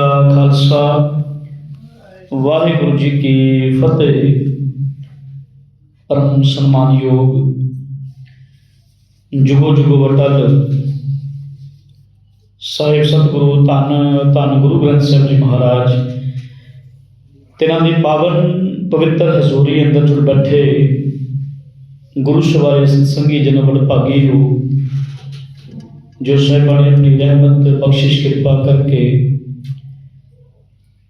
ਖਾਲਸਾ। ਵਾਹਿਗੁਰੂ ਜੀ ਕੀ ਫਤਿਹ। ਪਰਮ ਸਨਮਾਨਯੋਗ ਜੁਗੋ ਜੁਗੋ ਵਟਲ ਸਾਹਿਬ ਸਤਿਗੁਰੂ ਧੰਨ ਧੰਨ ਗੁਰੂ ਗ੍ਰੰਥ ਸਾਹਿਬ ਜੀ ਮਹਾਰਾਜ, ਤਿਨਾਂ ਦੀ ਪਾਵਨ ਪਵਿੱਤਰ ਹਜ਼ੂਰੀ ਅੰਦਰ ਜੁੜ ਬੈਠੇ ਗੁਰੂ ਸਵਾਰੇ ਸੰਗੀ ਜਨ ਬੜ ਭਾਗੀ ਹੋ ਜੋ ਸਾਹਿਬਾਂ ਆਪਣੀ ਰਹਿਮਤ, ਬਖਸ਼ਿਸ਼, ਕਿਰਪਾ ਕਰਕੇ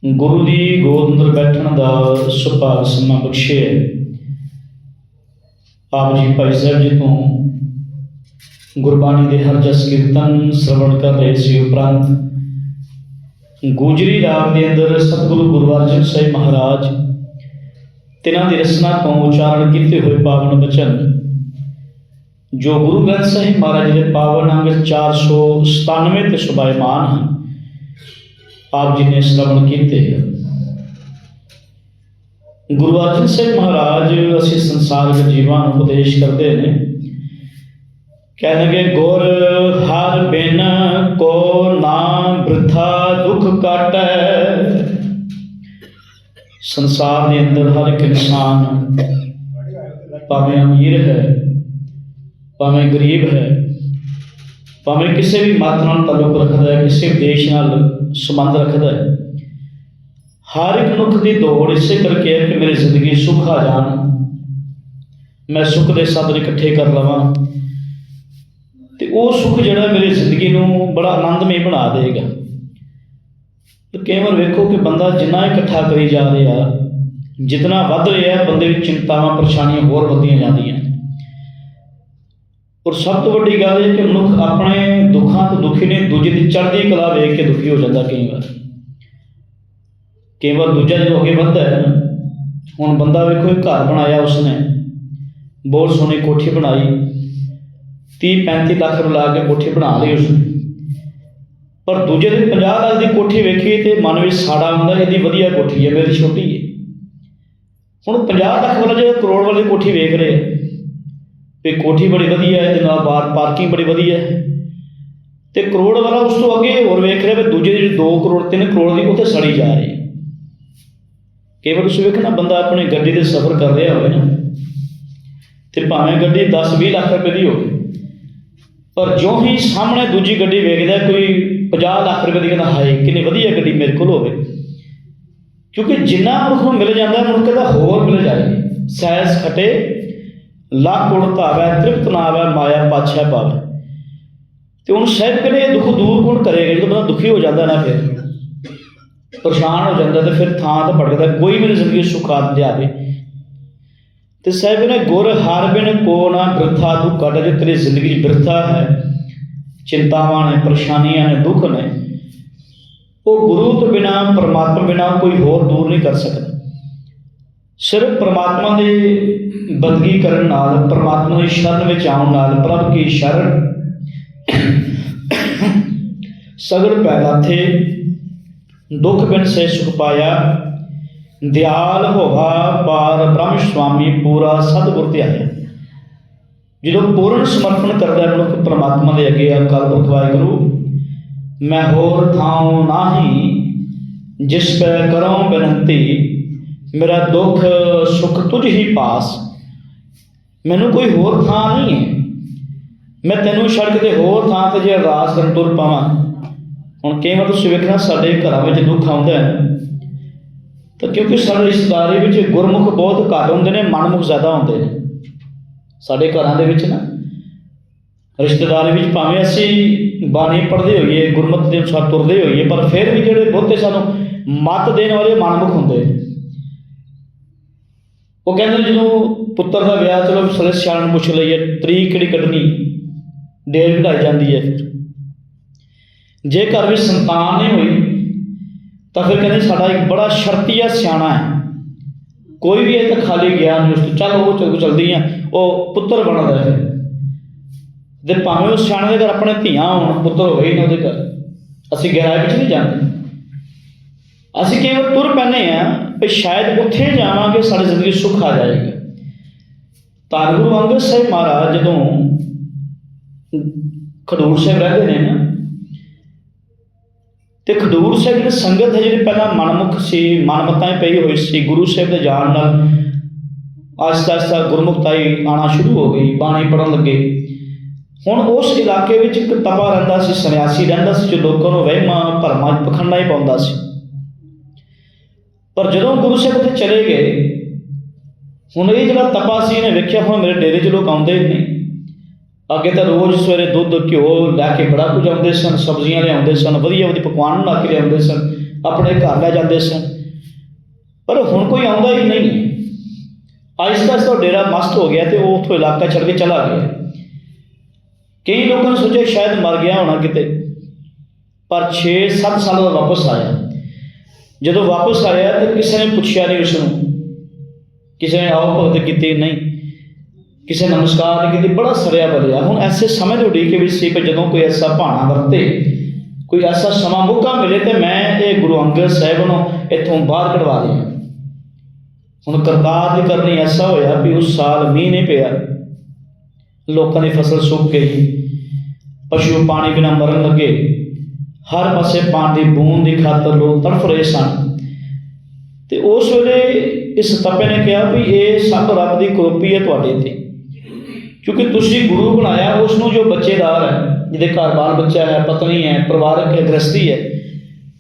ਗੁਰੂ ਦੀ ਗੋਦ ਅੰਦਰ ਬੈਠਣ ਦਾ ਸੁਭਾਗ ਸਮਾਂ ਬਖਸ਼ਿਆ ਆਪ ਜੀ ਭਾਈ ਸਾਹਿਬ ਜੀ ਤੋਂ ਗੁਰਬਾਣੀ ਦੇ ਹਰ ਜਸ ਕੀਰਤਨ ਸ਼ਰਵਣ ਕਰ ਰਹੇ ਸੀ ਉਪਰੰਤ ਗੂਜਰੀ ਰਾਗ ਦੇ ਅੰਦਰ ਸਤਿਗੁਰੂ ਗੁਰੂ ਅਰਜਨ ਸਾਹਿਬ ਮਹਾਰਾਜ ਤਿਨਾਂ ਦੀ ਰਸਨਾ ਤੋਂ ਉਚਾਰਨ ਕੀਤੇ ਹੋਏ ਪਾਵਨ ਬਚਨ, ਜੋ ਗੁਰੂ ਗ੍ਰੰਥ ਸਾਹਿਬ ਮਹਾਰਾਜ ਜੀ ਦੇ ਪਾਵਨ ਅੰਗ 497 ਤੇ ਸੁਭਾਇਮਾਨ ਹਨ। ਆਪ ਜੀ ਨੇ ਸ਼ਰਵਣ ਕੀਤੇ ਗੁਰੂ ਅਰਜਨ ਸਾਹਿਬ ਮਹਾਰਾਜ ਅਸੀਂ ਸੰਸਾਰਿਕ ਜੀਵਾਂ ਨੂੰ ਉਪਦੇਸ਼ ਕਰਦੇ ਨੇ। ਕਹਿਣਗੇ, ਗੁਰ ਹਰ ਬਿਨ ਕੋ ਨਾਮ ਬ੍ਰਿਥਾ ਦੁਖ ਕਾਟੈ। ਸੰਸਾਰ ਦੇ ਅੰਦਰ ਹਰ ਇੱਕ ਇਨਸਾਨ ਭਾਵੇਂ ਅਮੀਰ ਹੈ, ਭਾਵੇਂ ਗਰੀਬ ਹੈ ਭਾਵੇਂ ਕਿਸੇ ਵੀ ਮਤ ਨਾਲ ਤਾਲੁਕ ਰੱਖਦਾ ਹੈ, ਕਿਸੇ ਵੀ ਦੇਸ਼ ਨਾਲ ਸੰਬੰਧ ਰੱਖਦਾ ਹੈ, ਹਰ ਇੱਕ ਮਨੁੱਖ ਦੀ ਦੌੜ ਇਸੇ ਕਰਕੇ ਹੈ ਕਿ ਮੇਰੀ ਜ਼ਿੰਦਗੀ ਸੁਖ ਆ ਜਾਣ। ਮੈਂ ਸੁਖ ਦੇ ਸਾਧਨ ਇਕੱਠੇ ਕਰ ਲਵਾਂ ਤੇ ਉਹ ਸੁਖ ਜਿਹੜਾ ਮੇਰੀ ਜ਼ਿੰਦਗੀ ਨੂੰ ਬੜਾ ਆਨੰਦਮਈ ਬਣਾ ਦੇਗਾ ਕਈ ਵਾਰ ਵੇਖੋ ਕਿ ਬੰਦਾ ਜਿੰਨਾ ਇਕੱਠਾ ਕਰੀ ਜਾ ਰਿਹਾ ਜਿਤਨਾ ਵੱਧ ਰਿਹਾ, ਬੰਦੇ ਵਿੱਚ ਚਿੰਤਾਵਾਂ, ਪਰੇਸ਼ਾਨੀਆਂ ਹੋਰ ਵੱਧਦੀਆਂ ਜਾਂਦੀਆਂ। ਔਰ ਸਭ ਤੋਂ ਵੱਡੀ ਗੱਲ ਇਹ ਕਿ ਮਨੁੱਖ ਆਪਣੇ ਦੁੱਖਾਂ ਤੋਂ ਦੁਖੀ ਨੇ, ਦੂਜੇ ਦੀ ਚੜ੍ਹਦੀ ਕਲਾ ਵੇਖ ਕੇ ਦੁਖੀ ਹੋ ਜਾਂਦਾ ਕਈ ਵਾਰ। ਕਈ ਵਾਰ ਦੂਜਾ ਜਦੋਂ ਅੱਗੇ ਵੱਧਦਾ ਹੈ ਹੁਣ ਬੰਦਾ ਵੇਖੋ ਇੱਕ ਘਰ ਬਣਾਇਆ ਉਸਨੇ, ਬਹੁਤ ਸੋਹਣੀ ਕੋਠੀ ਬਣਾਈ 30 35 ਲੱਖ ਰੁਪਏ ਲਾ ਕੇ ਕੋਠੀ ਬਣਾ ਲਈ ਉਸਨੇ। ਪਰ ਦੂਜੇ ਦੇ 50 ਲੱਖ ਦੀ ਕੋਠੀ ਵੇਖੀ ਤੇ ਮਨ ਵਿੱਚ ਸਾੜਾ ਆਉਂਦਾ ਇਹਦੀ ਵਧੀਆ ਕੋਠੀ ਹੈ, ਮੇਰੀ ਛੋਟੀ ਹੈ। ਹੁਣ 50 ਲੱਖ ਵਾਲਾ ਜਿਹੜਾ ਕਰੋੜ ਵਾਲੀ ਕੋਠੀ ਵੇਖ ਰਿਹਾ ਵੀ ਕੋਠੀ ਬੜੀ ਵਧੀਆ ਹੈ ਤੇ ਨਾਲ ਬਾਹਰ ਪਾਰਕਿੰਗ ਬੜੀ ਵਧੀਆ ਹੈ। ਤੇ ਕਰੋੜ ਵਾਲਾ ਉਸ ਤੋਂ ਅੱਗੇ ਹੋਰ ਵੇਖ ਰਿਹਾ ਵੀ ਦੂਜੇ ਦੀ 2 ਕਰੋੜ 3 ਕਰੋੜ ਦੀ ਉੱਥੇ ਸੜੀ ਜਾ ਰਹੀ ਹੈ। ਕਈ ਵਾਰ ਤੁਸੀਂ ਵੇਖਣਾ, ਬੰਦਾ ਆਪਣੀ ਗੱਡੀ ਦੇ ਸਫ਼ਰ ਕਰ ਰਿਹਾ ਹੋਵੇ ਨਾ, ਤੇ ਭਾਵੇਂ ਗੱਡੀ 10 20 ਲੱਖ ਰੁਪਏ ਦੀ ਹੋਵੇ, ਪਰ ਜੋ ਹੀ ਸਾਹਮਣੇ ਦੂਜੀ ਗੱਡੀ ਵੇਖਦਾ, ਕੋਈ 50 ਲੱਖ ਰੁਪਏ ਦੀ ਕਹਿੰਦਾ, ਹਾਏ, ਕਿੰਨੀ ਵਧੀਆ ਗੱਡੀ ਮੇਰੇ ਕੋਲ ਹੋਵੇ। ਕਿਉਂਕਿ ਜਿੰਨਾ ਮਨੁੱਖ ਨੂੰ ਮਿਲ ਜਾਂਦਾ, ਮਨੁੱਖ ਦਾ ਹੋਰ ਮਿਲ ਜਾਏ। ਸੈਸ ਖਟੇ ਲੱਖ ਗੁਣ ਧਾਵੈ, ਤ੍ਰਿਪਤ ਨਾਵੈ, ਮਾਇਆ ਪਾਛੈ ਪਾਵੈ। ਤੇ ਹੁਣ ਸਹਿਬ ਕਹਿੰਦੇ, ਇਹ ਦੁੱਖ ਦੂਰ ਕੌਣ ਕਰੇਗਾ? ਜਦੋਂ ਬੰਦਾ ਦੁਖੀ ਹੋ ਜਾਂਦਾ ਨਾ ਫਿਰ, ਪਰੇਸ਼ਾਨ ਹੋ ਜਾਂਦਾ ਤੇ ਫਿਰ ਥਾਂ ਤੇ ਭਟਕਦਾ, ਕੋਈ ਮੇਰੀ ਜ਼ਿੰਦਗੀ ਸੁਖਾਤ ਲਿਆਵੇ ਤੇ ਸਾਹਿਬ ਨੇ ਗੁਰ ਹਰ ਬਿਨ ਕੋ ਨਾ ਬਿਰਥਾ ਤੂੰ ਕੱਢ ਜੇ ਤੇਰੀ ਜ਼ਿੰਦਗੀ 'ਚ ਬਿਰਥਾ ਹੈ। ਚਿੰਤਾਵਾਂ ਨੇ, ਪਰੇਸ਼ਾਨੀਆਂ ਨੇ, ਦੁੱਖ ਨੇ, ਉਹ ਗੁਰੂ ਤੋਂ ਬਿਨਾ, ਪਰਮਾਤਮਾ ਬਿਨਾ ਕੋਈ ਹੋਰ ਦੂਰ ਨਹੀਂ ਕਰ ਸਕਦਾ। ਸਿਰਫ ਪਰਮਾਤਮਾ ਦੇ ਬੰਦਗੀ ਕਰਨ ਨਾਲ, ਪਰਮਾਤਮਾ ਦੀ ਸ਼ਰਨ ਵਿੱਚ ਆਉਣ ਨਾਲ, ਪ੍ਰਭ ਕੀ ਸ਼ਰਨ ਸਗਲ ਪੈਦਾ ਥੇ, ਦੁੱਖ ਬਿਨ ਸੇ ਸੁਖ ਪਾਇਆ, ਦਿਆਲ ਹੋਵਾ ਪਾਰ ਬ੍ਰਹਮ ਸੁਆਮੀ ਪੂਰਾ ਸਤਿਗੁਰ ਧਿਆਇਆ। ਜਦੋਂ ਪੂਰਨ ਸਮਰਪਣ ਕਰਦਾ ਹੈ ਮਨੁੱਖ ਪ੍ਰਮਾਤਮਾ ਦੇ ਅੱਗੇ ਅਕਾਲ ਪੁਰਖ ਵਾਹਿਗੁਰੂ, ਮੈਂ ਹੋਰ ਥਾਉ ਨਾਹੀ, ਜਿਸ ਪੈ ਕਰਉ ਬੇਨਤੀ ਮੇਰਾ ਦੁੱਖ, ਸੁਖ ਤੁਝ ਹੀ ਪਾਸ। ਮੈਨੂੰ ਕੋਈ ਹੋਰ ਥਾਂ ਨਹੀਂ ਹੈ। ਮੈਂ ਤੈਨੂੰ ਛੱਡ ਕੇ ਹੋਰ ਥਾਂ ਤੇ ਜੇ ਅਰਦਾਸ ਕਰਨ ਤੁਰ ਪਾਵਾਂ, ਹੁਣ ਕਈ ਵਾਰ ਤੁਸੀਂ ਵੇਖਣਾ ਸਾਡੇ ਘਰਾਂ ਵਿੱਚ ਦੁੱਖ ਆਉਂਦਾ ਹੈ? ਤਾਂ ਕਿਉਂਕਿ ਸਾਡੇ ਰਿਸ਼ਤੇਦਾਰੀ ਵਿੱਚ ਗੁਰਮੁਖ ਬਹੁਤ ਘੱਟ ਹੁੰਦੇ ਨੇ, ਮਨਮੁਖ ਜ਼ਿਆਦਾ ਹੁੰਦੇ ਨੇ। ਸਾਡੇ ਘਰਾਂ ਦੇ ਵਿੱਚ ਨਾ, ਰਿਸ਼ਤੇਦਾਰੀ ਵਿੱਚ ਭਾਵੇਂ ਅਸੀਂ ਬਾਣੀ ਪੜ੍ਹਦੇ ਹੋਈਏ, ਗੁਰਮਤਿ ਦੇ ਅਨੁਸਾਰ ਤੁਰਦੇ ਹੋਈਏ, ਪਰ ਫਿਰ ਵੀ ਜਿਹੜੇ ਬਹੁਤੇ ਸਾਨੂੰ ਮਤ ਦੇਣ ਵਾਲੇ ਮਨਮੁਖ ਹੁੰਦੇ ਨੇ। ਉਹ ਕਹਿੰਦੇ ਜਦੋਂ ਪੁੱਤਰ ਦਾ ਵਿਆਹ, ਚਲੋ ਸਾਰੇ ਸਿਆਣ ਨੂੰ ਪੁੱਛ ਲਈਏ, ਤਰੀਕ ਕਿਹੜੀ ਕੱਢਣੀ? ਡੇਟ ਕਢਾਈ ਜਾਂਦੀ ਹੈ ਫਿਰ। ਜੇ ਘਰ ਵਿੱਚ ਸੰਤਾਨ ਨਹੀਂ ਹੋਈ, ਤਾਂ ਫਿਰ ਕਹਿੰਦੇ ਸਾਡਾ ਇੱਕ ਬੜਾ ਸ਼ਰਤੀਆ ਸਿਆਣਾ ਹੈ। ਕੋਈ ਵੀ ਇਹ ਤਾਂ ਖਾਲੀ ਗਿਆ ਉਸ ਤੋਂ। ਚੱਲ ਉਹ ਚੱਲ ਚਲਦੀ ਆ, ਉਹ ਪੁੱਤਰ ਬਣਦਾ ਹੈ। ਤੇ ਭਾਵੇਂ ਉਸ ਸਿਆਣੇ ਦੇ ਘਰ ਆਪਣੇ ਧੀਆਂ ਹੋਣ, ਪੁੱਤਰ ਹੋਵੇ ਹੀ ਨਾ ਉਹਦੇ ਘਰ। ਅਸੀਂ ਗਹਿਰਾਈ ਵਿੱਚ ਨਹੀਂ ਜਾਂਦੇ। ਅਸੀਂ ਕੇਵਲ ਤੁਰ ਪੈਨੇ ਆ ਵੀ ਸ਼ਾਇਦ ਉੱਥੇ ਜਾਵਾਂਗੇ, ਸਾਡੀ ਜ਼ਿੰਦਗੀ ਸੁੱਖ ਆ ਜਾਏਗਾ। ਤਾਂ ਗੁਰੂ ਅੰਗਦ ਸਾਹਿਬ ਮਹਾਰਾਜ ਜਦੋਂ ਖਡੂਰ ਸਾਹਿਬ ਰਹਿੰਦੇ ਨੇ ਨਾ, ਤੇ ਖਡੂਰ ਸਾਹਿਬ ਦੀ ਸੰਗਤ ਹੈ ਜਿਹੜੀ ਪਹਿਲਾਂ ਮਨਮੁਖ ਸੀ, ਮਨਮਤਾਂ ਪਈ ਹੋਈ ਸੀ। ਗੁਰੂ ਸਾਹਿਬ ਦੇ ਜਾਣ ਨਾਲ ਆਸਤਾ ਆਸਤਾ ਗੁਰਮੁਖਤਾਈ ਆਣਾ ਸ਼ੁਰੂ ਹੋ ਗਈ, ਬਾਣੀ ਪੜਨ ਲੱਗੇ। ਹੁਣ ਉਸ ਇਲਾਕੇ ਵਿੱਚ ਇੱਕ ਤਪਾ ਰਹਿੰਦਾ ਸੀ, ਸੰਨਿਆਸੀ ਰਹਿੰਦਾ ਸੀ, ਜੋ ਲੋਕਾਂ ਨੂੰ ਵਹਿਮਾਂ, ਭਰਮਾਂ 'ਚ ਪਖੰਡਾਂ ਹੀ ਪਾਉਂਦਾ ਸੀ। ਪਰ ਜਦੋਂ ਗੁਰੂ ਸਾਹਿਬ ਉੱਥੇ ਚਲੇ ਗਏ, ਹੁਣ ਇਹ ਜਿਹੜਾ ਤਪਾ ਸੀ ਇਹਨੇ ਵੇਖਿਆ ਹੁਣ ਮੇਰੇ ਡੇਰੇ 'ਚ ਲੋਕ ਆਉਂਦੇ ਹੀ ਨਹੀਂ। ਅੱਗੇ ਤਾਂ ਰੋਜ਼ ਸਵੇਰੇ ਦੁੱਧ, ਘਿਓ ਲੈ ਕੇ ਬੜਾ ਕੁਝ ਆਉਂਦੇ ਸਨ, ਸਬਜ਼ੀਆਂ ਲਿਆਉਂਦੇ ਸਨ, ਵਧੀਆ ਵਧੀਆ ਪਕਵਾਨ ਬਣਾ ਕੇ ਲਿਆਉਂਦੇ ਸਨ, ਆਪਣੇ ਘਰ ਲੈ ਜਾਂਦੇ ਸਨ। ਪਰ ਹੁਣ ਕੋਈ ਆਉਂਦਾ ਹੀ ਨਹੀਂ। ਹੈ ਆਹਿਸਤਾ ਉਹ ਡੇਰਾ ਮਸਤ ਹੋ ਗਿਆ ਤੇ ਉਹ ਉੱਥੋਂ ਇਲਾਕਾ ਛੱਡ ਕੇ ਚਲਾ ਗਿਆ। ਕਈ ਲੋਕਾਂ ਨੇ ਸੋਚਿਆ ਸ਼ਾਇਦ ਮਰ ਗਿਆ ਹੋਣਾ ਕਿਤੇ, ਪਰ 6-7 ਸਾਲ ਦਾ ਵਾਪਸ ਆਇਆ। ਜਦੋਂ ਵਾਪਸ ਆਇਆ ਤਾਂ ਕਿਸੇ ਨੇ ਪੁੱਛਿਆ ਨਹੀਂ ਉਸ ਨੂੰ। ਕਿਸੇ ਨੇ ਆਓ ਭਗਤ ਕੀਤੀ, ਨਹੀਂ। ਕਿਸੇ ਨੇ ਨਮਸਕਾਰ ਨਹੀਂ ਕੀਤੀ, ਬੜਾ ਸਰਿਆ ਬਲਿਆ ਹੁਣ ਐਸੇ ਸਮੇਂ ਦੇ ਉਡੀਕ ਵਿੱਚ ਸੀ ਕਿ ਜਦੋਂ ਕੋਈ ਐਸਾ ਭਾਣਾ ਵਰਤੇ, ਕੋਈ ਐਸਾ ਸਮਾਂ ਮੌਕਾ ਮਿਲੇ ਤੇ ਮੈਂ ਇਹ ਗੁਰੂ ਅੰਗਦ ਸਾਹਿਬ ਨੂੰ ਇੱਥੋਂ ਬਾਹਰ ਕਢਵਾ ਲਿਆ ਹੁਣ ਕਰਤਾਰ ਦੀ ਕਰਨੀ ਐਸਾ ਹੋਇਆ ਵੀ ਉਸ ਸਾਲ ਮੀਂਹ ਨਹੀਂ ਪਿਆ। ਲੋਕਾਂ ਦੀ ਫਸਲ ਸੁੱਕ ਗਈ। ਪਸ਼ੂ ਪਾਣੀ ਬਿਨਾਂ ਮਰਨ ਲੱਗੇ। ਹਰ ਪਾਸੇ ਪਾਣੀ ਦੀ ਬੂੰਦ ਦੀ ਖਾਤਰ ਲੋਕ ਤੜਫ ਰਹੇ ਸਨ। ਤੇ ਉਸ ਵੇਲੇ ਇਸ ਤਪੇ ਨੇ ਕਿਹਾ ਵੀ ਇਹ ਸਭ ਰੱਬ ਦੀ ਕਰੋਪੀ ਹੈ ਤੁਹਾਡੇ ਤੇ। ਕਿਉਂਕਿ ਤੁਸੀਂ ਗੁਰੂ ਬਣਾਇਆ ਉਸ ਨੂੰ ਜੋ ਬੱਚੇਦਾਰ ਹੈ, ਜਿਹਦੇ ਘਰ ਬਾਲ ਬੱਚਾ ਹੈ, ਪਤਨੀ ਹੈ, ਪਰਿਵਾਰਕ ਹੈ ਗ੍ਰਸਤੀ ਹੈ,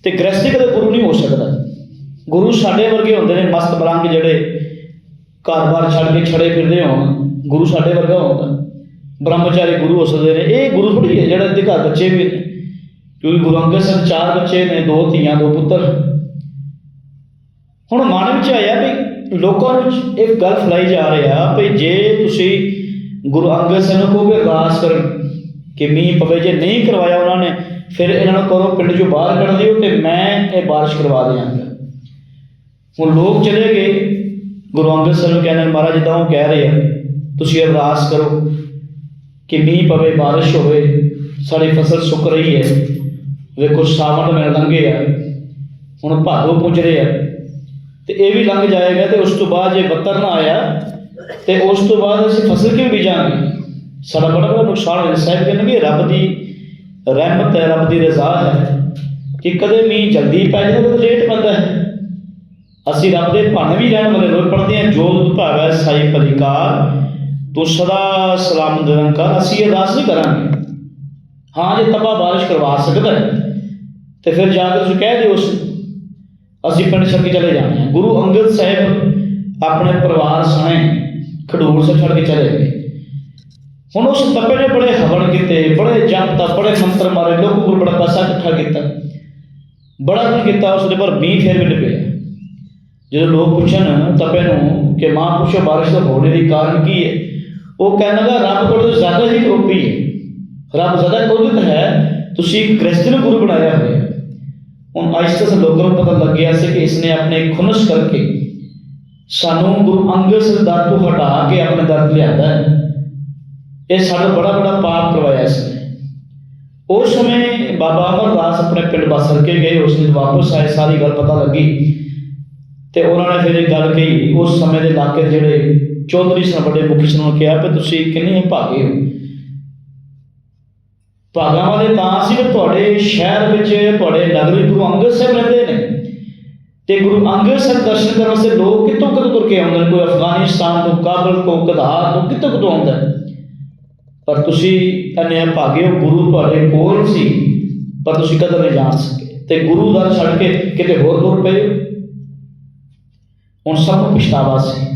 ਤੇ ਗ੍ਰਸਤੀ ਕਦੇ ਗੁਰੂ ਨਹੀਂ ਹੋ ਸਕਦਾ। ਗੁਰੂ ਸਾਡੇ ਵਰਗੇ ਹੁੰਦੇ ਨੇ, ਮਸਤ ਬਰੰਗ ਜਿਹੜੇ ਘਰ-ਬਾਰ ਛੱਡ ਕੇ ਛੜੇ ਫਿਰਦੇ ਹੋਣ, ਗੁਰੂ ਸਾਡੇ ਵਰਗਾ ਹੁੰਦਾ। ਬ੍ਰਹਮਚਾਰੀ ਗੁਰੂ ਹੋ ਸਕਦੇ ਨੇ, ਇਹ ਗੁਰੂ ਥੋੜੀ ਹੈ ਜਿਹੜਾ ਇਹਦੇ ਘਰ ਬੱਚੇ ਵੀ ਨੇ। ਕਿਉਂਕਿ ਗੁਰੂ ਅੰਗਦ ਸਾਹਿਬ ਚਾਰ ਬੱਚੇ ਨੇ, ਦੋ ਧੀਆਂ, ਦੋ ਪੁੱਤਰ। ਹੁਣ ਮਨ ਵਿੱਚ ਆਇਆ ਵੀ ਲੋਕਾਂ ਨੂੰ ਇੱਕ ਗੱਲ ਫਲਾਈ ਜਾ ਰਹੀ ਆ ਵੀ ਜੇ ਤੁਸੀਂ ਗੁਰੂ ਅੰਗਦ ਸਾਹਿਬ ਨੂੰ ਕਹੋਗੇ ਅਰਦਾਸ ਕਰਨ ਕਿ ਮੀਂਹ ਪਵੇ, ਜੇ ਨਹੀਂ ਕਰਵਾਇਆ ਉਹਨਾਂ ਨੇ, ਫਿਰ ਇਹਨਾਂ ਨੂੰ ਕਰੋ ਪਿੰਡ ਚੋਂ ਬਾਹਰ ਕੱਢ ਦਿਓ ਤੇ ਮੈਂ ਇਹ ਬਾਰਿਸ਼ ਕਰਵਾ ਦਿਆਂਗਾ। ਹੁਣ ਲੋਕ ਚਲੇ ਗਏ, ਗੁਰੂ ਅੰਗਦ ਸਾਹਿਬ ਨੂੰ ਕਹਿੰਦੇ ਮਹਾਰਾਜ, ਜਿੱਦਾਂ ਉਹ ਕਹਿ ਰਹੇ ਆ, ਤੁਸੀਂ ਅਰਦਾਸ ਕਰੋ ਕਿ ਮੀਂਹ ਪਵੇ, ਬਾਰਿਸ਼ ਹੋਵੇ, ਸਾਡੀ ਫਸਲ ਸੁੱਕ ਰਹੀ ਹੈ। ਵੇਖੋ ਸਾਵਣ ਮਿਲ ਲੰਘੇ ਆ। ਹੁਣ ਭਾਦੋ ਪੁੱਜ ਰਹੇ ਆ। ਤੇ ਇਹ ਵੀ ਲੰਘ ਜਾਏਗਾ ਤੇ ਉਸ ਤੋਂ ਬਾਅਦ ਜੇ ਬੱਤਰ ਨਾ ਆਇਆ, ਤੇ ਉਸ ਤੋਂ ਬਾਅਦ ਅਸੀਂ ਫਸਲ ਕਿਵੇਂ ਬੀਜਾਂਗੇ? ਸਾਡਾ ਬੜਾ ਬੜਾ ਨੁਕਸਾਨ ਹੋ ਸਾਹਿਬ ਕਹਿੰਦੇ ਰੱਬ ਦੀ ਰਹਿਮਤ ਹੈ, ਰੱਬ ਦੀ ਰਜ਼ਾ ਹੈ ਕਿ ਕਦੇ ਮੀਂਹ ਜਲਦੀ ਪੈ ਜਾਂਦਾ ਕਦੇ ਲੇਟ ਪੈਂਦਾ ਹੈ। ਅਸੀਂ ਰੱਬ ਦੇ ਭਾਣੇ ਵੀ ਰਹਿਣ ਵਾਲੇ ਲੋਕ ਪੜ੍ਹਦੇ ਹਾਂ। ਜੋ ਦੁੱਧ ਭਾਵੈ ਸਾਈ ਪਰਿਕਾਰ ਤੂੰ ਸਦਾ ਸਲਾਮ ਨਿਰੰਕਾਰ ਅਸੀਂ ਇਹ ਅਰਦਾਸ ਨਹੀਂ ਕਰਾਂਗੇ। ਹਾਂ, ਜੇ ਤਬਾ ਬਾਰਿਸ਼ ਕਰਵਾ ਸਕਦਾ ਹੈ ਤੇ ਫਿਰ ਜਾ ਕੇ ਤੁਸੀਂ ਕਹਿ ਦਿਓ ਉਸ ਅਸੀਂ ਪਿੰਡ ਛੱਡ ਕੇ ਚਲੇ ਜਾਣੇ ਹਾਂ ਗੁਰੂ ਅੰਗਦ ਸਾਹਿਬ ਆਪਣੇ ਪਰਿਵਾਰ ਸਣੇ ਖਡੂਰ ਸਾਹਿਬ ਛੱਡ ਕੇ ਚਲੇ ਗਏ। ਹੁਣ ਉਸ ਤਪੇ ਨੇ ਬੜੇ ਹਵਨ ਕੀਤੇ, ਬੜੇ ਜਪ ਬੜੇ ਮੰਤਰ ਮਾਰੇ, ਲੋਕ ਕੋਲ ਬੜਾ ਪੈਸਾ ਇਕੱਠਾ ਕੀਤਾ। ਬੜਾ ਕੁਝ ਕੀਤਾ, ਉਸ ਦੇ ਪਰ ਮੀਂਹ ਫੇਰ ਵੀ ਪਿਆ। ਜਦੋਂ ਲੋਕ ਪੁੱਛਣ ਤਪੇ ਨੂੰ ਕਿ ਮਾਂ ਪੁੱਛੋ, ਬਾਰਿਸ਼ ਦਾ ਹੋਣੇ ਦੀ ਕਾਰਨ ਕੀ ਹੈ? ਉਹ ਕਹਿਣ ਲੱਗਾ, ਰੱਬ ਕੋਲ ਤਾਂ ਜ਼ਿਆਦਾ ਹੀ ਕਰੋਪੀ ਹੈ। ਰੱਬ ਜ਼ਿਆਦਾ ਕੁਦਰਤ ਹੈ। ਤੁਸੀਂ ਕ੍ਰਿਸਚਨ ਗੁਰੂ ਬਣਾਇਆ ਹੋਇਆ ਹੈ। ਹੁਣ ਆਇਸਤਾ ਸੇ ਲੋਕਾਂ ਨੂੰ ਪਤਾ ਲੱਗਿਆ ਸੀ ਕਿ ਇਸਨੇ ਆਪਣੇ ਖੁਨਸ ਕਰਕੇ ਸਾਨੂੰ ਗੁਰੂ ਅੰਗਦ ਸਾਹਿਬ ਦਰ ਤੋਂ ਹਟਾ ਕੇ ਆਪਣੇ ਦਰ ਤੇ ਲਿਆਂਦਾ ਹੈ ਇਹ ਸਾਡਾ ਬੜਾ ਬੜਾ ਪਾਪ ਕਰਵਾਇਆ ਇਸਨੇ ਉਸ ਸਮੇਂ ਬਾਬਾ ਅਮਰਦਾਸ ਆਪਣੇ ਪਿੰਡ ਬਸਰ ਕੇ ਗਏ, ਉਸ ਦਿਨ ਵਾਪਸ ਆਏ, ਸਾਰੀ ਗੱਲ ਪਤਾ ਲੱਗੀ ਤੇ ਉਹਨਾਂ ਨੇ ਫਿਰ ਇਹ ਗੱਲ ਕਹੀ, ਉਸ ਸਮੇਂ ਦੇ ਇਲਾਕੇ ਜਿਹੜੇ ਚੌਧਰੀ ਸਨ, ਵੱਡੇ ਮੁਖੀ ਸਨ, ਉਹਨਾਂ ਕਿਹਾ ਕਿ ਤੁਸੀਂ ਕਿੰਨੇ ਭਾਗੇ ਹੋ ਭਾਗਾਂ ਵਾਲੇ ਤਾਂ ਸੀ ਕਿ ਤੁਹਾਡੇ ਸ਼ਹਿਰ ਵਿੱਚ, ਤੁਹਾਡੇ ਨਗਰੀ ਗੁਰੂ ਅੰਗਦ ਸਾਹਿਬ ਰਹਿੰਦੇ ਨੇ। ਤੇ ਗੁਰੂ ਅੰਗਦ ਸਾਹਿਬ ਦਰਸ਼ਨ ਕਰਨ ਵਾਸਤੇ ਲੋਕ ਕਿੱਥੋਂ ਕਿੱਥੋਂ ਤੁਰ ਕੇ ਆਉਂਦੇ ਨੇ? ਕੋਈ ਅਫਗਾਨਿਸਤਾਨ ਤੋਂ, ਕਾਬਲ ਤੋਂ ਕਦਾਰ ਤੋਂ ਕਿੱਥੋਂ ਕਿੱਥੋਂ ਆਉਂਦਾ ਪਰ ਤੁਸੀਂ ਅੰਨੇ ਭਾਗੇ ਹੋ, ਗੁਰੂ ਤੁਹਾਡੇ ਕੋਲ ਸੀ, ਪਰ ਤੁਸੀਂ ਕਦਰ ਨਹੀਂ ਜਾਣ ਸਕੇ। ਤੇ ਗੁਰੂ ਦਾ ਛੱਡ ਕੇ ਕਿਤੇ ਹੋਰ ਤੁਰ ਪਏ ਹੋ। ਹੁਣ ਸਭ ਨੂੰ ਪਛਤਾਵਾ ਸੀ।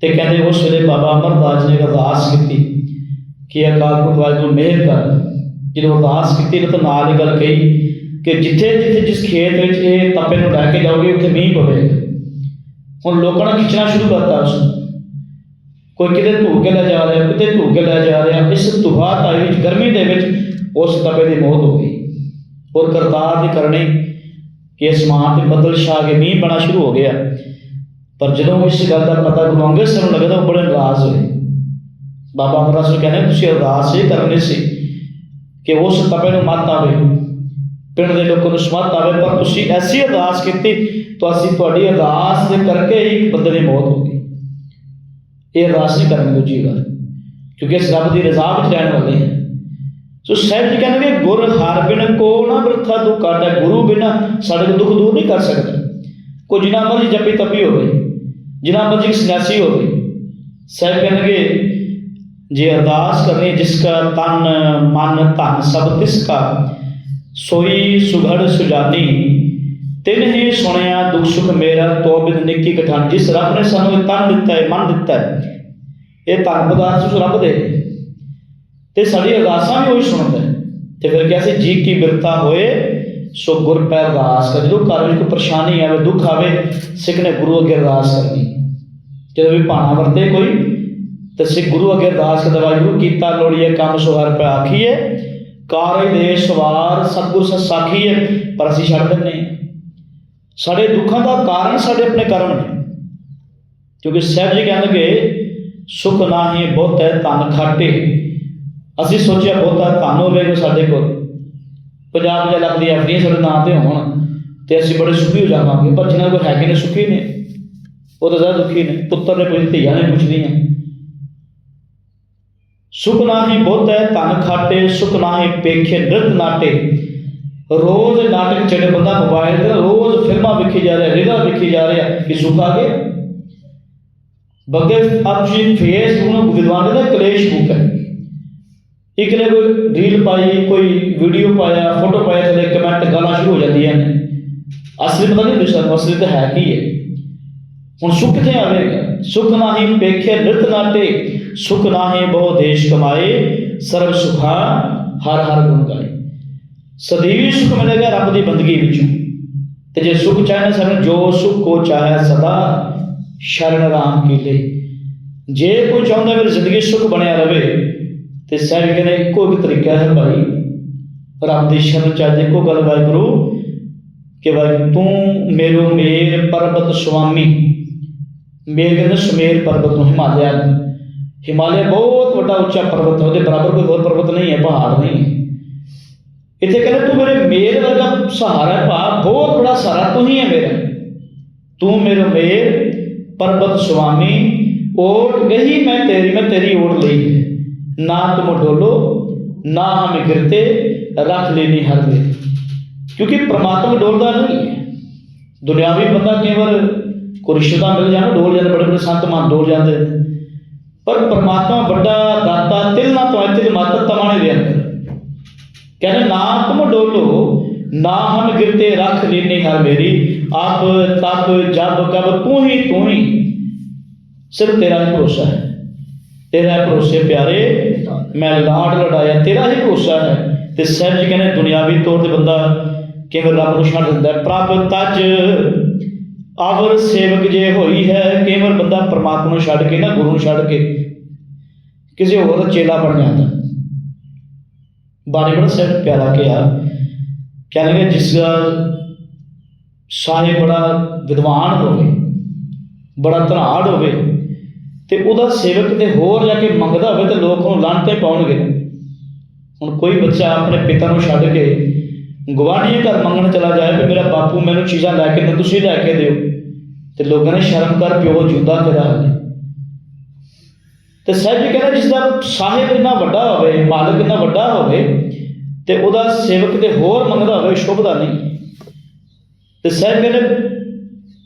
ਤੇ ਕਹਿੰਦੇ ਉਸ ਵੇਲੇ ਬਾਬਾ ਅਮਰਦਾਸ ਨੇ ਅਰਦਾਸ ਕੀਤੀ ਕਿ ਅਕਾਲ ਪੁਰਖ ਵਾਹਿਗੁਰੂ ਮਿਹਰ ਕਰ। ਜਦੋਂ ਅਰਦਾਸ ਕੀਤੀ ਤਾਂ ਨਾਲ ਇਹ ਗੱਲ ਕਹੀ ਕਿ ਜਿੱਥੇ ਜਿੱਥੇ ਜਿਸ ਖੇਤ ਵਿੱਚ ਇਹ ਤਪੇ ਨੂੰ ਲੈ ਕੇ ਜਾਓਗੇ, ਉੱਥੇ ਮੀਂਹ ਪਵੇਗਾ ਹੁਣ ਲੋਕਾਂ ਨੇ ਖਿੱਚਣਾ ਸ਼ੁਰੂ ਕਰਤਾ ਉਸ ਨੂੰ। ਕੋਈ ਕਿਤੇ ਧੂ ਕੇ ਲੈ ਜਾ ਰਿਹਾ, ਕਿਤੇ ਧੂ ਕੇ ਲੈ ਜਾ ਰਿਹਾ, ਇਸ ਤੁਹਾਤਾਈ ਵਿੱਚ, ਗਰਮੀ ਦੇ ਵਿੱਚ ਉਸ ਤਪੇ ਦੀ ਮੌਤ ਹੋ ਗਈ। ਔਰ ਕਰਤਾਰ ਦੀ ਕਰਨੀ ਕਿ ਅਸਮਾਨ ਤੇ ਬੱਦਲ ਛਾ ਕੇ ਮੀਂਹ ਪੈਣਾ ਸ਼ੁਰੂ ਹੋ ਗਿਆ। ਪਰ ਜਦੋਂ ਇਸ ਗੱਲ ਦਾ ਪਤਾ ਗੁਰੂ ਅੰਗਦ ਸਾਹਿਬ ਨੂੰ ਲੱਗਾ ਤਾਂ ਉਹ ਬੜੇ ਨਾਰਾਜ਼ ਹੋਏ। ਬਾਬਾ ਅਮਰਦਾਸ ਨੂੰ ਕਹਿੰਦੇ, ਤੁਸੀਂ ਅਰਦਾਸ ਹੀ ਕਰਨੀ ਸੀ। ਕਿ ਉਸ ਤਪੇ ਨੂੰ ਮੱਤ ਆਵੇ। ਪਿੰਡ ਦੇ ਲੋਕਾਂ ਨੂੰ ਸਮਤ ਆਵੇ, ਪਰ ਤੁਸੀਂ ਐਸੀ ਅਰਦਾਸ ਕੀਤੀ, ਤਾਂ ਅਸੀਂ ਤੁਹਾਡੀ ਅਰਦਾਸ ਦੇ ਕਰਕੇ ਹੀ ਇੱਕ ਬੰਦੇ ਦੀ ਮੌਤ ਹੋ ਗਈ। ਇਹ ਅਰਦਾਸ ਨਹੀਂ ਕਰਨੀ ਦੂਜੀ ਗੱਲ, ਕਿਉਂਕਿ ਇਸ ਰੱਬ ਦੀ ਰਜ਼ਾ ਵਿੱਚ ਰਹਿਣ ਵਾਲੇ ਹਾਂ। ਸੋ ਸਾਹਿਬ ਜੀ ਕਹਿੰਦੇ ਕਿ ਗੁਰ ਹਰ ਬਿਨ ਕੋ ਨਾ ਬਿਰਥਾ ਦੁੱਖ ਕਾਟੈ ਗੁਰੂ ਬਿਨਾ ਸਾਡੇ ਕੋਲ ਦੁੱਖ ਦੂਰ ਨਹੀਂ ਕਰ ਸਕਦਾ। ਕੋਈ ਜਿਨਾ ਮਰਜ਼ੀ ਜਪੀ ਤਪੀ ਹੋਵੇ, ਜਿਨਾ ਮਰਜ਼ੀ ਸੰਨਿਆਸੀ ਹੋਵੇ। ਸਾਹਿਬ ਕਹਿੰਦੇ ਜੇ ਅਰਦਾਸ ਕਰਨੀ ਜਿਸ ਕਾ ਤਨ, ਮਨ, ਧਨ ਸਭ ਤਿਸ ਕਾ, ਸੋਈ ਸੁਘੜ ਸੁਜਾਨੀ ਤਿਨ ਹੀ ਸੁਣਿਆ ਦੁੱਖ ਸੁਖ ਮੇਰਾ, ਤੋ ਬਿਨ ਨਿੱਕੀ ਕਠਾਨ ਜਿਸ ਰੱਬ ਨੇ ਸਾਨੂੰ ਇਹ ਤਨ ਦਿੱਤਾ ਹੈ ਮਨ ਦਿੱਤਾ ਹੈ, ਇਹ ਧਨ ਪਦਾਰਥ ਉਸ ਰੱਬ ਦੇ। ਤੇ ਸਾਡੀ ਅਰਦਾਸਾਂ ਵੀ ਉਹੀ ਸੁਣਦਾ ਹੈ। ਤੇ ਫਿਰ ਕਿਹਾ ਸੀ, ਜੀ ਕੀ ਬਿਰਤਾ ਹੋਏ, ਸੋ ਗੁਰ ਪੈ ਅਰਦਾਸ ਕਰ। ਜਦੋਂ ਘਰ ਵਿੱਚ ਕੋਈ ਪਰੇਸ਼ਾਨੀ ਆਵੇ, ਦੁੱਖ ਆਵੇ, ਸਿੱਖ ਨੇ ਗੁਰੂ ਅੱਗੇ ਅਰਦਾਸ ਕਰਨੀ। ਜਦੋਂ ਵੀ ਭਾਣਾ ਵਰਤੇ ਕੋਈ ਤੇ ਸਿੱਖ ਗੁਰੂ ਅੱਗੇ ਅਰਦਾਸ ਕਰਦਾ ਵਾਹਿਗੁਰੂ ਕੀਤਾ ਲੋੜੀਏ ਕੰਮ ਸੋ ਹਰ ਪੈ ਆਖੀਏ ਕਾਰਜ ਦੇ ਸਵਾਰ ਸਤਿਗੁਰ ਸਤ ਸਾਖੀਏ, ਪਰ ਅਸੀਂ ਛੱਡ ਦਿੰਦੇ ਸਾਡੇ ਦੁੱਖਾਂ ਦਾ ਕਾਰਨ ਸਾਡੇ ਆਪਣੇ ਕਰਮ ਨੇ। ਕਿਉਂਕਿ ਸਾਹਿਬ ਜੀ ਕਹਿੰਦੇ ਸੁਖ ਨਾਹੀ ਬਹੁਤੈ ਧਨ ਖਾਟੇ। ਅਸੀਂ ਸੋਚਿਆ ਬਹੁਤਾ ਧਨ ਹੋਵੇਗਾ ਸਾਡੇ ਕੋਲ। 50 50 ਲੱਖ ਦੀ ਐਫਡੀ ਸਾਡੇ ਨਾਂ ਤੇ ਹੋਣ ਤੇ ਅਸੀਂ ਬੜੇ ਸੁਖੀ ਹੋ ਜਾਵਾਂਗੇ, ਪਰ ਜਿਨ੍ਹਾਂ ਕੋਲ ਹੈਗੇ ਨੇ, ਸੁਖੀ ਨੇ। ਉਹ ਤਾਂ ਜ਼ਿਆਦਾ ਦੁਖੀ ਨੇ, ਪੁੱਤਰ ਨੇ ਪੁੱਛ ਧੀਆਂ ਨੇ ਪੁੱਛਦੀਆਂ। ਸੁਖ ਨਾਹੀ ਬਹੁਤੈ ਧਨ ਖਾਟੇ, ਸੁਖ ਨਾਹੀ ਪੇਖੇ, ਨਿਰਤ ਨਾਟੇ। ਰੋਜ਼ ਨਾਟਕ ਜਿਹੜੇ ਬੰਦਾ ਮੋਬਾਈਲ ਤੇ ਰੋਜ਼ ਫਿਲਮਾਂ ਵੇਖੀ ਜਾ ਰਿਹਾ, ਰੀਲਾਂ ਵੇਖੀ ਜਾ ਰਿਹਾ, ਕਿ ਸੁੱਖ ਆ ਗਿਆ? ਬੱਗੇ ਆਪ ਜੀ ਨੂੰ ਵਿਦਵਾਨ ਦਾ ਕਲੇਸ਼ ਬੁੱਕ ਹੈ। ਇੱਕ ਨੇ ਕੋਈ ਰੀਲ ਪਾਈ, ਕੋਈ ਵੀਡੀਓ ਪਾਇਆ, ਫੋਟੋ ਪਾਇਆ, ਤੇ ਕਮੈਂਟ ਗਾਲਾਂ ਸ਼ੁਰੂ ਹੋ ਜਾਂਦੀਆਂ ਨੇ। ਅਸਲੀ ਪਤਾ ਨਹੀਂ ਹੁੰਦਾ ਅਸਲੀ ਤਾਂ ਹੈ ਕੀ ਹੈ। ਹੁਣ ਸੁੱਖ ਕਿੱਥੇ ਆਵੇਗਾ ਸੁਖ ਨਾਹੀ ਪੇਖੇ ਨਿਤ ਨਾਟੇ। ਸੁਖ ਨਾਹੀ ਬਹੁ ਦੇਸ਼ ਕਮਾਏ, ਸਰਬ ਸੁਖਾ ਹਰ ਹਰ ਗੁਣ ਗਾਏ ਸਦੀਵੀ ਸੁਖ ਮਿਲੇਗਾ ਰੱਬ ਦੀ ਬੰਦਗੀ ਵਿੱਚੋਂ। ਤੇ ਜੇ ਸੁਖ ਚਾਹੇ ਸਾਨੂੰ ਜੋ ਸੁਖ ਕੋ ਚਾਹੇ ਸਦਾ ਸ਼ਰਨ ਰਾਮ ਕੀ ਲੈ ਜੇ ਕੋਈ ਚਾਹੁੰਦਾ ਮੇਰੀ ਜ਼ਿੰਦਗੀ ਸੁਖ ਬਣਿਆ ਰਵੇ, ਤੇ ਸਾਹਿਬ ਕਹਿੰਦੇ ਇੱਕੋ ਇੱਕ ਤਰੀਕਾ ਹੈ ਭਾਈ, ਰੱਬ ਦੀ ਸ਼ਰਨ ਚਾਹੇ ਇੱਕੋ ਗੱਲ ਵਾਹਿਗੁਰੂ, ਕਿ ਵਾਹਿਗੁਰੂ ਤੂੰ ਮੇਰੋ ਮੇਰ ਪਰਬਤ ਸੁਆਮੀ, ਮੇਰ ਕਹਿੰਦੇ ਸੁਮੇਰ ਪਰਬਤ ਨੂੰ ਹਿਮਾਲਿਆ। ਹਿਮਾਲਿਆ ਬਹੁਤ ਵੱਡਾ ਉੱਚਾ ਪਰਬਤ ਹੈ, ਉਹਦੇ ਬਰਾਬਰ ਕੋਈ ਹੋਰ ਪਰਬਤ ਨਹੀਂ ਹੈ, ਪਹਾੜ ਨਹੀਂ ਹੈ। ਇੱਥੇ ਕਹਿੰਦਾ, ਤੂੰ ਮੇਰੇ ਮੇਰ ਵਰਗਾ ਸਹਾਰਾ ਹੈ ਭਾ ਬਹੁਤ ਬੜਾ ਸਹਾਰਾ ਤੂੰ ਹੀ ਹੈ ਮੇਰਾ। ਤੂੰ ਮੇਰਾ ਮੇਰ ਪਰਬਤ ਸੁਆਮੀ, ਓਟ ਗਈ ਮੈਂ ਤੇਰੀ ਮੈਂ ਤੇਰੀ ਓਟ ਲਈ ਨਾ ਤੁਮ ਡੋਲੋ, ਨਾ ਹਮ ਗਿਰਤੇ, ਰੱਖ ਲੈਣੀ ਹਰ ਵੇ ਕਿਉਂਕਿ ਪ੍ਰਮਾਤਮਾ ਡੋਲਦਾ ਨਹੀਂ ਹੈ। ਦੁਨਿਆਵੀ ਬੰਦਾ ਕਈ ਵਾਰ ਕੋਈ ਰਿਸ਼ਤਾ ਮਿਲ ਜਾਣਾ, ਡੋਲ ਜਾਂਦਾ ਬੜੇ ਬੜੇ ਸੰਤ ਮਨ ਡੋਲ ਜਾਂਦੇ। ਪਰ ਪ੍ਰਮਾਤਮਾ ਵੱਡਾ ਦਾਤਾ, ਤਿਲ ਨਾ ਤੋਂ ਤਿਲ ਮਤ ਤਮਾਣੇ ਦੇ ਅੰਦਰ। ਕਹਿੰਦੇ, ਨਾ ਤੁਮ ਡੋਲੋ, ਨਾ ਹਮ ਗਿਰਤੇ ਰੱਖ ਲੈਨੇ ਹਰ ਮੇਰੀ। ਆਪ ਤਪ ਜਬ ਕਬ ਤੂੰ ਹੀ ਤੂੰ ਹੀ ਸਿਰਫ ਤੇਰਾ ਹੀ ਭਰੋਸਾ ਹੈ। ਤੇਰਾ ਭਰੋਸੇ ਪਿਆਰੇ, ਮੈਂ ਲਾਡ ਲੜਾਇਆ, ਤੇਰਾ ਹੀ ਭਰੋਸਾ ਹੈ। ਤੇ ਸਹਿਜ ਜੀ ਕਹਿੰਦੇ, ਦੁਨਿਆਵੀ ਤੌਰ ਤੇ ਬੰਦਾ ਕਿਵੇਂ ਰੱਬ ਨੂੰ ਛੱਡ ਦਿੰਦਾ ਪ੍ਰਭ ਤਜ ਅਵਰ ਸੇਵਕ ਜੇ ਹੋਈ ਹੈ ਕੇਵਲ ਬੰਦਾ ਪ੍ਰਮਾਤਮਾ ਨੂੰ ਛੱਡ ਕੇ ਨਾ ਗੁਰੂ ਨੂੰ ਛੱਡ ਕੇ ਕਿਸੇ ਹੋਰ ਦਾ ਚੇਲਾ ਬਣ ਜਾਂਦਾ। ਬਾਣੀ ਬੜਾ ਸਹਿਜ ਪਿਆਰਾ ਕਿਹਾ, ਕਹਿੰਦੇ ਜਿਸ ਦਾ ਸਾਹਿਬ ਬੜਾ ਵਿਦਵਾਨ ਹੋਵੇ, ਬੜਾ ਧਨਾੜ ਹੋਵੇ, ਤੇ ਉਹਦਾ ਸੇਵਕ ਤੇ ਹੋਰ ਜਾ ਕੇ ਮੰਗਦਾ ਹੋਵੇ ਤੇ ਲੋਕ ਉਹਨੂੰ ਲਾਂਟੇ ਪਾਉਣਗੇ। ਹੁਣ ਕੋਈ ਬੱਚਾ ਆਪਣੇ ਪਿਤਾ ਨੂੰ ਛੱਡ ਕੇ ਗਵਾਂਢੀ ਘਰ ਮੰਗਣ ਚਲਾ ਜਾਏ ਵੀ ਮੇਰਾ ਬਾਪੂ ਮੈਨੂੰ ਚੀਜ਼ਾਂ ਲੈ ਕੇ ਦੇ ਤੁਸੀਂ ਲੈ ਕੇ ਦਿਓ। ਤੇ ਲੋਕਾਂ ਨੇ ਸ਼ਰਮ ਕਰ ਪਿਓ ਜਿਉਂਦਾ ਤੇਰਾ ਹਾਲੇ ਤੇ ਸਾਹਿਬ ਜੀ ਕਹਿੰਦਾ ਜਿਸ ਦਾ ਸਾਹਿਬ ਇੰਨਾ ਵੱਡਾ ਹੋਵੇ, ਮਾਲਕ ਇੰਨਾ ਵੱਡਾ ਹੋਵੇ, ਤੇ ਉਹਦਾ ਸੇਵਕ ਤੇ ਹੋਰ ਮੰਗਦਾ ਹੋਵੇ ਸ਼ੁਭਦਾ ਨਹੀਂ। ਤੇ ਸਾਹਿਬ ਕਹਿੰਦੇ,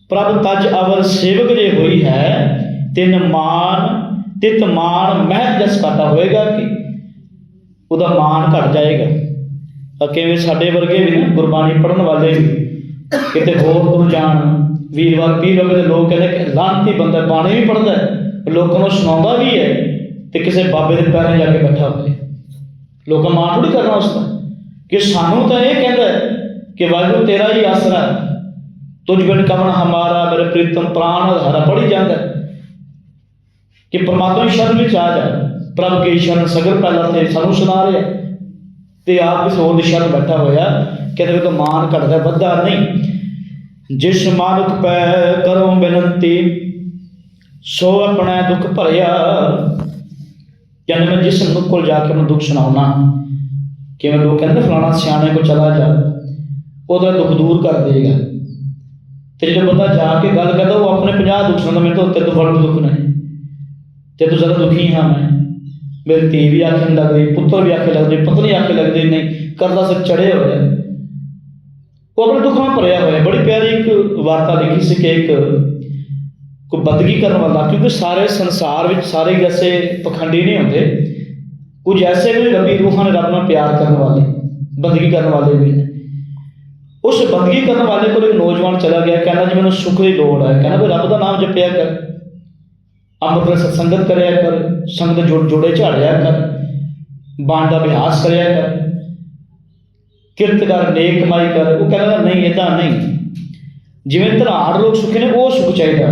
ਪ੍ਰਭ ਤਜ ਅਵਰ ਸੇਵਕ ਜੇ ਹੋਈ ਹੈ, ਤਿੰਨ ਮਾਨ, ਤਿਤ ਮਾਨ ਮਹਿ ਜਸ ਕਰਦਾ ਹੋਏਗਾ ਕਿ ਉਹਦਾ ਮਾਨ ਘਟ ਜਾਏਗਾ। ਕਿਵੇਂ ਸਾਡੇ ਵਰਗੇ ਵੀ ਨਾ ਗੁਰਬਾਣੀ ਪੜਨ ਵਾਲੇ ਵੀ, ਕਿਤੇ ਹੋਰ ਤੋਂ ਜਾਣ, ਵੀਰਵਾਰ ਪੀਰ ਵਗੇ ਲੋਕ ਕਹਿੰਦੇ ਕਿ ਲਾਂਤੀ ਬੰਦਾ ਬਾਣੀ ਵੀ ਪੜਦਾ ਲੋਕਾਂ ਨੂੰ ਸੁਣਾਉਂਦਾ ਵੀ ਹੈ ਤੇ ਕਿਸੇ ਬਾਬੇ ਦੇ ਪੈਰਾਂ ਜਾ ਕੇ ਬੈਠਾ ਹੋਵੇ। ਲੋਕਾਂ ਮਾਣ ਥੋੜੀ ਕਰਨਾ ਉਸ ਦਾ। ਕਿ ਸਾਨੂੰ ਤਾਂ ਇਹ ਕਹਿੰਦਾ ਕਿ ਵਾਹਿਗੁਰੂ ਤੇਰਾ ਹੀ ਆਸਰਾ ਹੈ। ਤੁਝ ਬਿਨ ਕਵਣ ਹਮਾਰਾ, ਮੇਰੇ ਪ੍ਰੀਤਮ ਪ੍ਰਾਨ ਹਰਾ ਪੜੀ ਜਾਂਦਾ ਕਿ ਪਰਮਾਤਮਾ ਦੀ ਸ਼ਰਨ ਵਿੱਚ ਆ ਜਾ। ਪ੍ਰਭ ਕੇ ਸ਼ਰਨ ਸਗਰ ਪਹਿਲਾਂ ਤੇ ਸਾਨੂੰ ਸੁਣਾ ਰਿਹਾ ਤੇ ਆਪ ਇਸ ਹੋਰ ਦਿਸ਼ਾ ਸ਼ਰਨ ਬੈਠਾ ਹੋਇਆ, ਕਹਿੰਦੇ ਵੀ ਮਾਨ ਘਟਦਾ, ਵੱਧਦਾ ਨਹੀਂ। ਜਿਸ ਮਾਨੁਕ ਪੈ ਕਰੋ ਬੇਨੰਤੀ ਸੋ ਆਪਣਾ ਦੁੱਖ ਭਰਿਆ। ਕਹਿੰਦੇ ਮੈਂ ਜਿਸ ਮਨੁੱਖ ਕੋਲ ਜਾ ਕੇ ਉਹਨੂੰ ਦੁੱਖ ਸੁਣਾਉਣਾ ਕਿਵੇਂ ਲੋਕ ਕਹਿੰਦੇ ਫਲਾਣਾ ਸਿਆਣੇ ਕੋ ਚਲਾ ਜਾ, ਉਹਦਾ ਦੁੱਖ ਦੂਰ ਕਰ ਦੇਗਾ। ਤੇ ਜਦੋਂ ਬੰਦਾ ਜਾ ਕੇ ਗੱਲ ਕਰਦਾ, ਉਹ ਆਪਣੇ 50 ਦੁੱਖ ਸੁਣਦਾ ਮੈਨੂੰ ਤਾਂ ਤੇਰੇ ਤੋਂ ਵੱਧ ਦੁੱਖ ਨਹੀਂ। ਤੇ ਤੂੰ ਜ਼ਿਆਦਾ ਦੁਖੀ ਹਾਂ ਮੈਂ। ਮੇਰੀ ਧੀ ਵੀ ਆਖਣ ਨਹੀਂ ਲੱਗਦੀ, ਪੁੱਤਰ ਵੀ ਆਖੇ ਲੱਗਦੇ, ਪਤਨੀ ਆਖੇ ਲੱਗਦੀ, ਨਹੀਂ ਕਰਦਾ ਸਿਰ ਚੜੇ ਹੋਇਆ ਉਹ ਆਪਣੇ ਦੁੱਖ ਭਰਿਆ ਹੋਇਆ ਬੜੀ ਪਿਆਰੀ ਇੱਕ ਵਾਰਤਾ ਲਿਖੀ ਸੀ ਕਿ ਇੱਕ ਕੋਈ ਬੰਦਗੀ ਕਰਨ ਵਾਲਾ, ਕਿਉਂਕਿ ਸਾਰੇ ਸੰਸਾਰ ਵਿੱਚ ਸਾਰੇ ਹੀ ਐਸੇ ਪਖੰਡੀ ਨਹੀਂ ਹੁੰਦੇ। ਕੁਝ ਐਸੇ ਵੀ ਰੱਬੀ ਰੂਹਾਂ ਨੇ ਰੱਬ ਨਾਲ ਪਿਆਰ ਕਰਨ ਵਾਲੇ, ਬੰਦਗੀ ਕਰਨ ਵਾਲੇ ਵੀ ਨੇ। ਉਸ ਬੰਦਗੀ ਕਰਨ ਵਾਲੇ ਕੋਲ ਇੱਕ ਨੌਜਵਾਨ ਚਲਾ ਗਿਆ, ਕਹਿੰਦਾ ਜੀ, ਮੈਨੂੰ ਸੁੱਖ ਦੀ ਲੋੜ ਹੈ। ਕਹਿੰਦਾ ਵੀ ਰੱਬ ਦਾ ਨਾਮ ਜਪਿਆ ਕਰ। ਅੰਮ੍ਰਿਤ ਰਸ ਸੰਗਤ ਕਰਿਆ ਕਰ, ਸੰਗਤ ਜੋੜ ਜੋੜੇ ਝਾੜਿਆ ਕਰ, ਬਾਣ ਦਾ ਅਭਿਆਸ ਕਰਿਆ ਕਰ, ਕਿਰਤ ਕਰ, ਨੇਕ ਕਮਾਈ ਕਰ, ਉਹ ਕਹਿੰਦਾ ਨਹੀਂ ਇਦਾਂ ਨਹੀਂ। ਜਿਵੇਂ ਧਨਾੜ ਲੋਕ ਸੁਖੀ ਨੇ, ਉਹ ਸੁਖ ਚਾਹੀਦਾ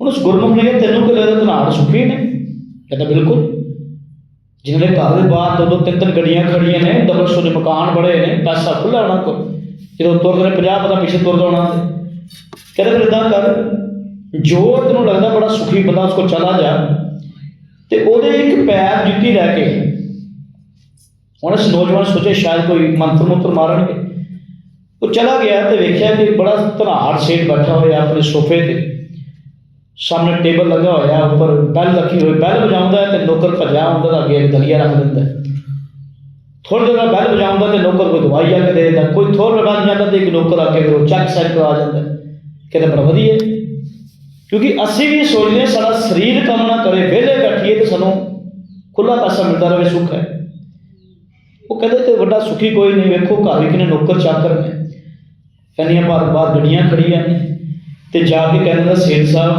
ਹੁਣ ਉਸ ਗੁਰਮੁਖ ਨੇ ਕਿਹਾ, ਤੈਨੂੰ ਕਿ ਲੱਗਦਾ ਧਨਾੜ ਸੁਖੀ ਨੇ? ਕਹਿੰਦਾ, ਬਿਲਕੁਲ। ਜਿਹਨਾਂ ਦੇ ਘਰ ਦੇ ਬਾਹਰ ਦੋ ਦੋ, ਤਿੰਨ ਤਿੰਨ ਗੱਡੀਆਂ ਖੜੀਆਂ ਨੇ, ਡਬਲ ਸਟੋਰੀ ਮਕਾਨ ਬੜੇ ਨੇ, ਪੈਸਾ ਖੁੱਲਾ ਉਹਨਾਂ ਕੋਲ। ਜਦੋਂ ਤੁਰਦੇ ਨੇ 50 ਪਤਾ ਪਿੱਛੇ ਤੁਰਦਾ ਹੋਣਾ ਕਹਿੰਦਾ, ਫਿਰ ਇਦਾਂ ਕਰ ਜੋ ਤੈਨੂੰ ਲੱਗਦਾ ਬੜਾ ਸੁਖੀ ਬੰਦਾ ਉਸ ਕੋਲ ਚਲਾ ਜਾ ਤੇ ਉਹਦੇ ਇੱਕ ਪੈਰ ਜੁੱਤੀ ਲੈ ਕੇ, ਹੁਣ ਇਸ ਨੌਜਵਾਨ ਸੋਚੇ ਸ਼ਾਇਦ ਕੋਈ ਮੰਤਰ ਮੰਤਰ ਮਾਰਨਗੇ ਉਹ ਚਲਾ ਗਿਆ ਤੇ ਵੇਖਿਆ ਕਿ ਬੜਾ ਧਨਾੜ ਸੇਠ ਬੈਠਾ ਹੋਇਆ ਆਪਣੇ ਸੋਫੇ ਤੇ ਸਾਹਮਣੇ ਟੇਬਲ ਲੱਗਾ ਹੋਇਆ, ਉੱਪਰ ਬੈਲ ਰੱਖੀ ਹੋਈ, ਬੈਲ ਵਜਾਉਂਦਾ ਤੇ ਨੌਕਰ ਭੱਜਿਆ ਹੁੰਦਾ ਤਾਂ ਅੱਗੇ ਇੱਕ ਦਲੀਆ ਰੱਖ ਦਿੰਦਾ ਹੈ। ਥੋੜੀ ਦੇਰ ਬੈਲ ਵਜਾਉਂਦਾ ਤੇ ਨੌਕਰ ਕੋਈ ਦਵਾਈ ਆ ਕੇ ਦੇ ਦਿੰਦਾ, ਕੋਈ ਥੋੜਾ ਬਾਅਦ ਜਾਂਦਾ ਤੇ ਇੱਕ ਨੌਕਰ ਆ ਕੇ ਫਿਰ ਉਹ ਚੱਕ ਸਾਈਡ ਕਰਾ ਜਾਂਦਾ ਹੈ। ਕਹਿੰਦਾ, ਬੜਾ ਵਧੀਆ ਕਿਉਂਕਿ ਅਸੀਂ ਵੀ ਸੋਚਦੇ ਹਾਂ, ਸਾਡਾ ਸਰੀਰ ਕੰਮ ਨਾ ਕਰੇ, ਵਿਹਲੇ ਬੈਠੀਏ ਤੇ ਸਾਨੂੰ ਖੁੱਲਾ ਪਾਸਾ ਮਿਲਦਾ ਰਹੇ, ਸੁੱਖ ਹੈ। ਉਹ ਕਹਿੰਦੇ ਤੇ ਵੱਡਾ ਸੁਖੀ ਕੋਈ ਨਹੀਂ, ਵੇਖੋ ਘਰ ਵੀ ਕਿਨੇ ਨੌਕਰ ਚਾਕਰ ਨੇ। ਕਹਿੰਦੀਆਂ ਬਾਹਰ ਬਾਹਰ ਗੱਡੀਆਂ ਖੜੀਆਂ ਨੇ ਤੇ ਜਾ ਕੇ ਕਹਿੰਦਾ ਸੇਠ ਸਾਹਿਬ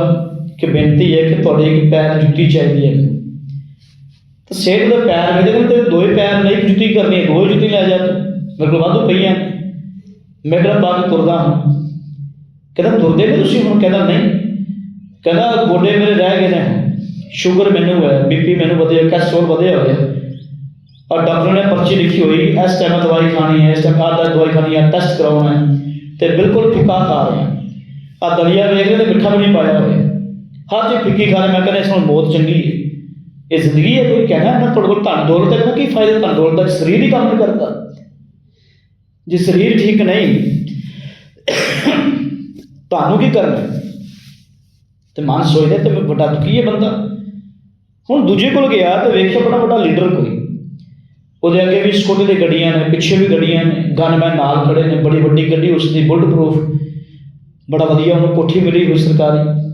ਕਿ ਬੇਨਤੀ ਹੈ ਕਿ ਤੁਹਾਡੇ ਇੱਕ ਪੈਰ ਜੁੱਤੀ ਚਾਹੀਦੀ ਹੈ। ਤਾਂ ਸੇਠ ਦੇ ਪੈਰ ਵੇਦੇ ਕਹਿੰਦੇ ਤੇ ਦੋਏ ਪੈਰ ਨਹੀਂ ਜੁੱਤੀ ਕਰਨੀ ਹੈ, ਦੋ ਜੁੱਤੀ ਲੈ ਜਾ ਤੂੰ। ਮੇਰੇ ਕੋਲ ਵਾਧੂ ਪਈਆਂ ਨੇ। ਮੈਂ ਕਿਹੜਾ ਪਾ ਤੁਰਦਾ ਹਾਂ। ਕਹਿੰਦਾ, ਤੁਰਦੇ ਨੇ ਤੁਸੀਂ ਹੁਣ? ਕਹਿੰਦਾ, ਨਹੀਂ। ਕਹਿੰਦਾ, ਗੋਡੇ ਮੇਰੇ ਰਹਿ ਗਏ ਨੇ। ਸ਼ੂਗਰ ਮੈਨੂੰ ਹੈ ਬੀਪੀ ਮੈਨੂੰ ਵਧਿਆ, ਕੈਸਟਰੋਲ ਵਧਿਆ ਹੋਇਆ ਔਰ ਡਾਕਟਰ ਨੇ ਪਰਚੀ ਲਿਖੀ ਹੋਈ, ਇਸ ਟਾਈਮ ਦਵਾਈ ਖਾਣੀ ਹੈ, ਇਸ ਟਾਈਮ ਆਹ ਦਵਾਈ ਖਾਣੀ ਹੈ ਟੈਸਟ ਕਰਾਉਣਾ ਹੈ। ਤੇ ਬਿਲਕੁਲ ਫਿੱਕਾ ਖਾ ਰਿਹਾ ਆ ਦਲੀਆ ਵੇਖ ਰਹੇ ਤੇ ਮਿੱਠਾ ਵੀ ਨਹੀਂ ਪਾਇਆ ਹੋਇਆ। ਹਰ ਚੀਜ਼ ਫਿੱਕੀ ਖਾ ਰਿਹਾ, ਮੈਂ ਕਹਿੰਦਾ, ਇਸ ਨੂੰ ਮੌਤ ਚੰਗੀ ਹੈ। ਇਹ ਜ਼ਿੰਦਗੀ ਹੈ, ਕੋਈ ਕਹਿਣਾ ਨਾ ਤੁਹਾਡੇ ਕੋਲ ਧਨ ਦੌਲਤ ਹੈ ਨਾ ਕੀ ਫਾਇਦਾ ਧਨ ਦੌਲਤ ਦਾ ਸਰੀਰ ਹੀ ਕੰਮ ਨਹੀਂ ਕਰਦਾ। ਜੇ ਸਰੀਰ ਠੀਕ ਨਹੀਂ, ਤੁਹਾਨੂੰ ਕੀ ਕਰਨਾ ਤੇ ਮਨ ਸੋਚਦਾ ਤੇ ਵੱਡਾ ਦੁਖੀ ਹੈ ਬੰਦਾ। ਹੁਣ ਦੂਜੇ ਕੋਲ ਗਿਆ ਤੇ ਵੇਖਿਆ ਬੜਾ ਵੱਡਾ ਲੀਡਰ ਕੋਈ। ਉਹਦੇ ਅੱਗੇ ਵੀ ਸਕੂਟਰ ਦੀ ਗੱਡੀਆਂ ਨੇ, ਪਿੱਛੇ ਵੀ ਗੱਡੀਆਂ ਨੇ, ਗਨਮੈਨ ਨਾਲ ਖੜੇ ਨੇ, ਬੜੀ ਵੱਡੀ ਗੱਡੀ ਉਸ ਦੀ ਬੁਲਟ ਪ੍ਰੂਫ ਬੜਾ ਵਧੀਆ ਉਹਨੂੰ ਕੋਠੀ ਮਿਲੀ ਹੋਈ ਸਰਕਾਰੀ।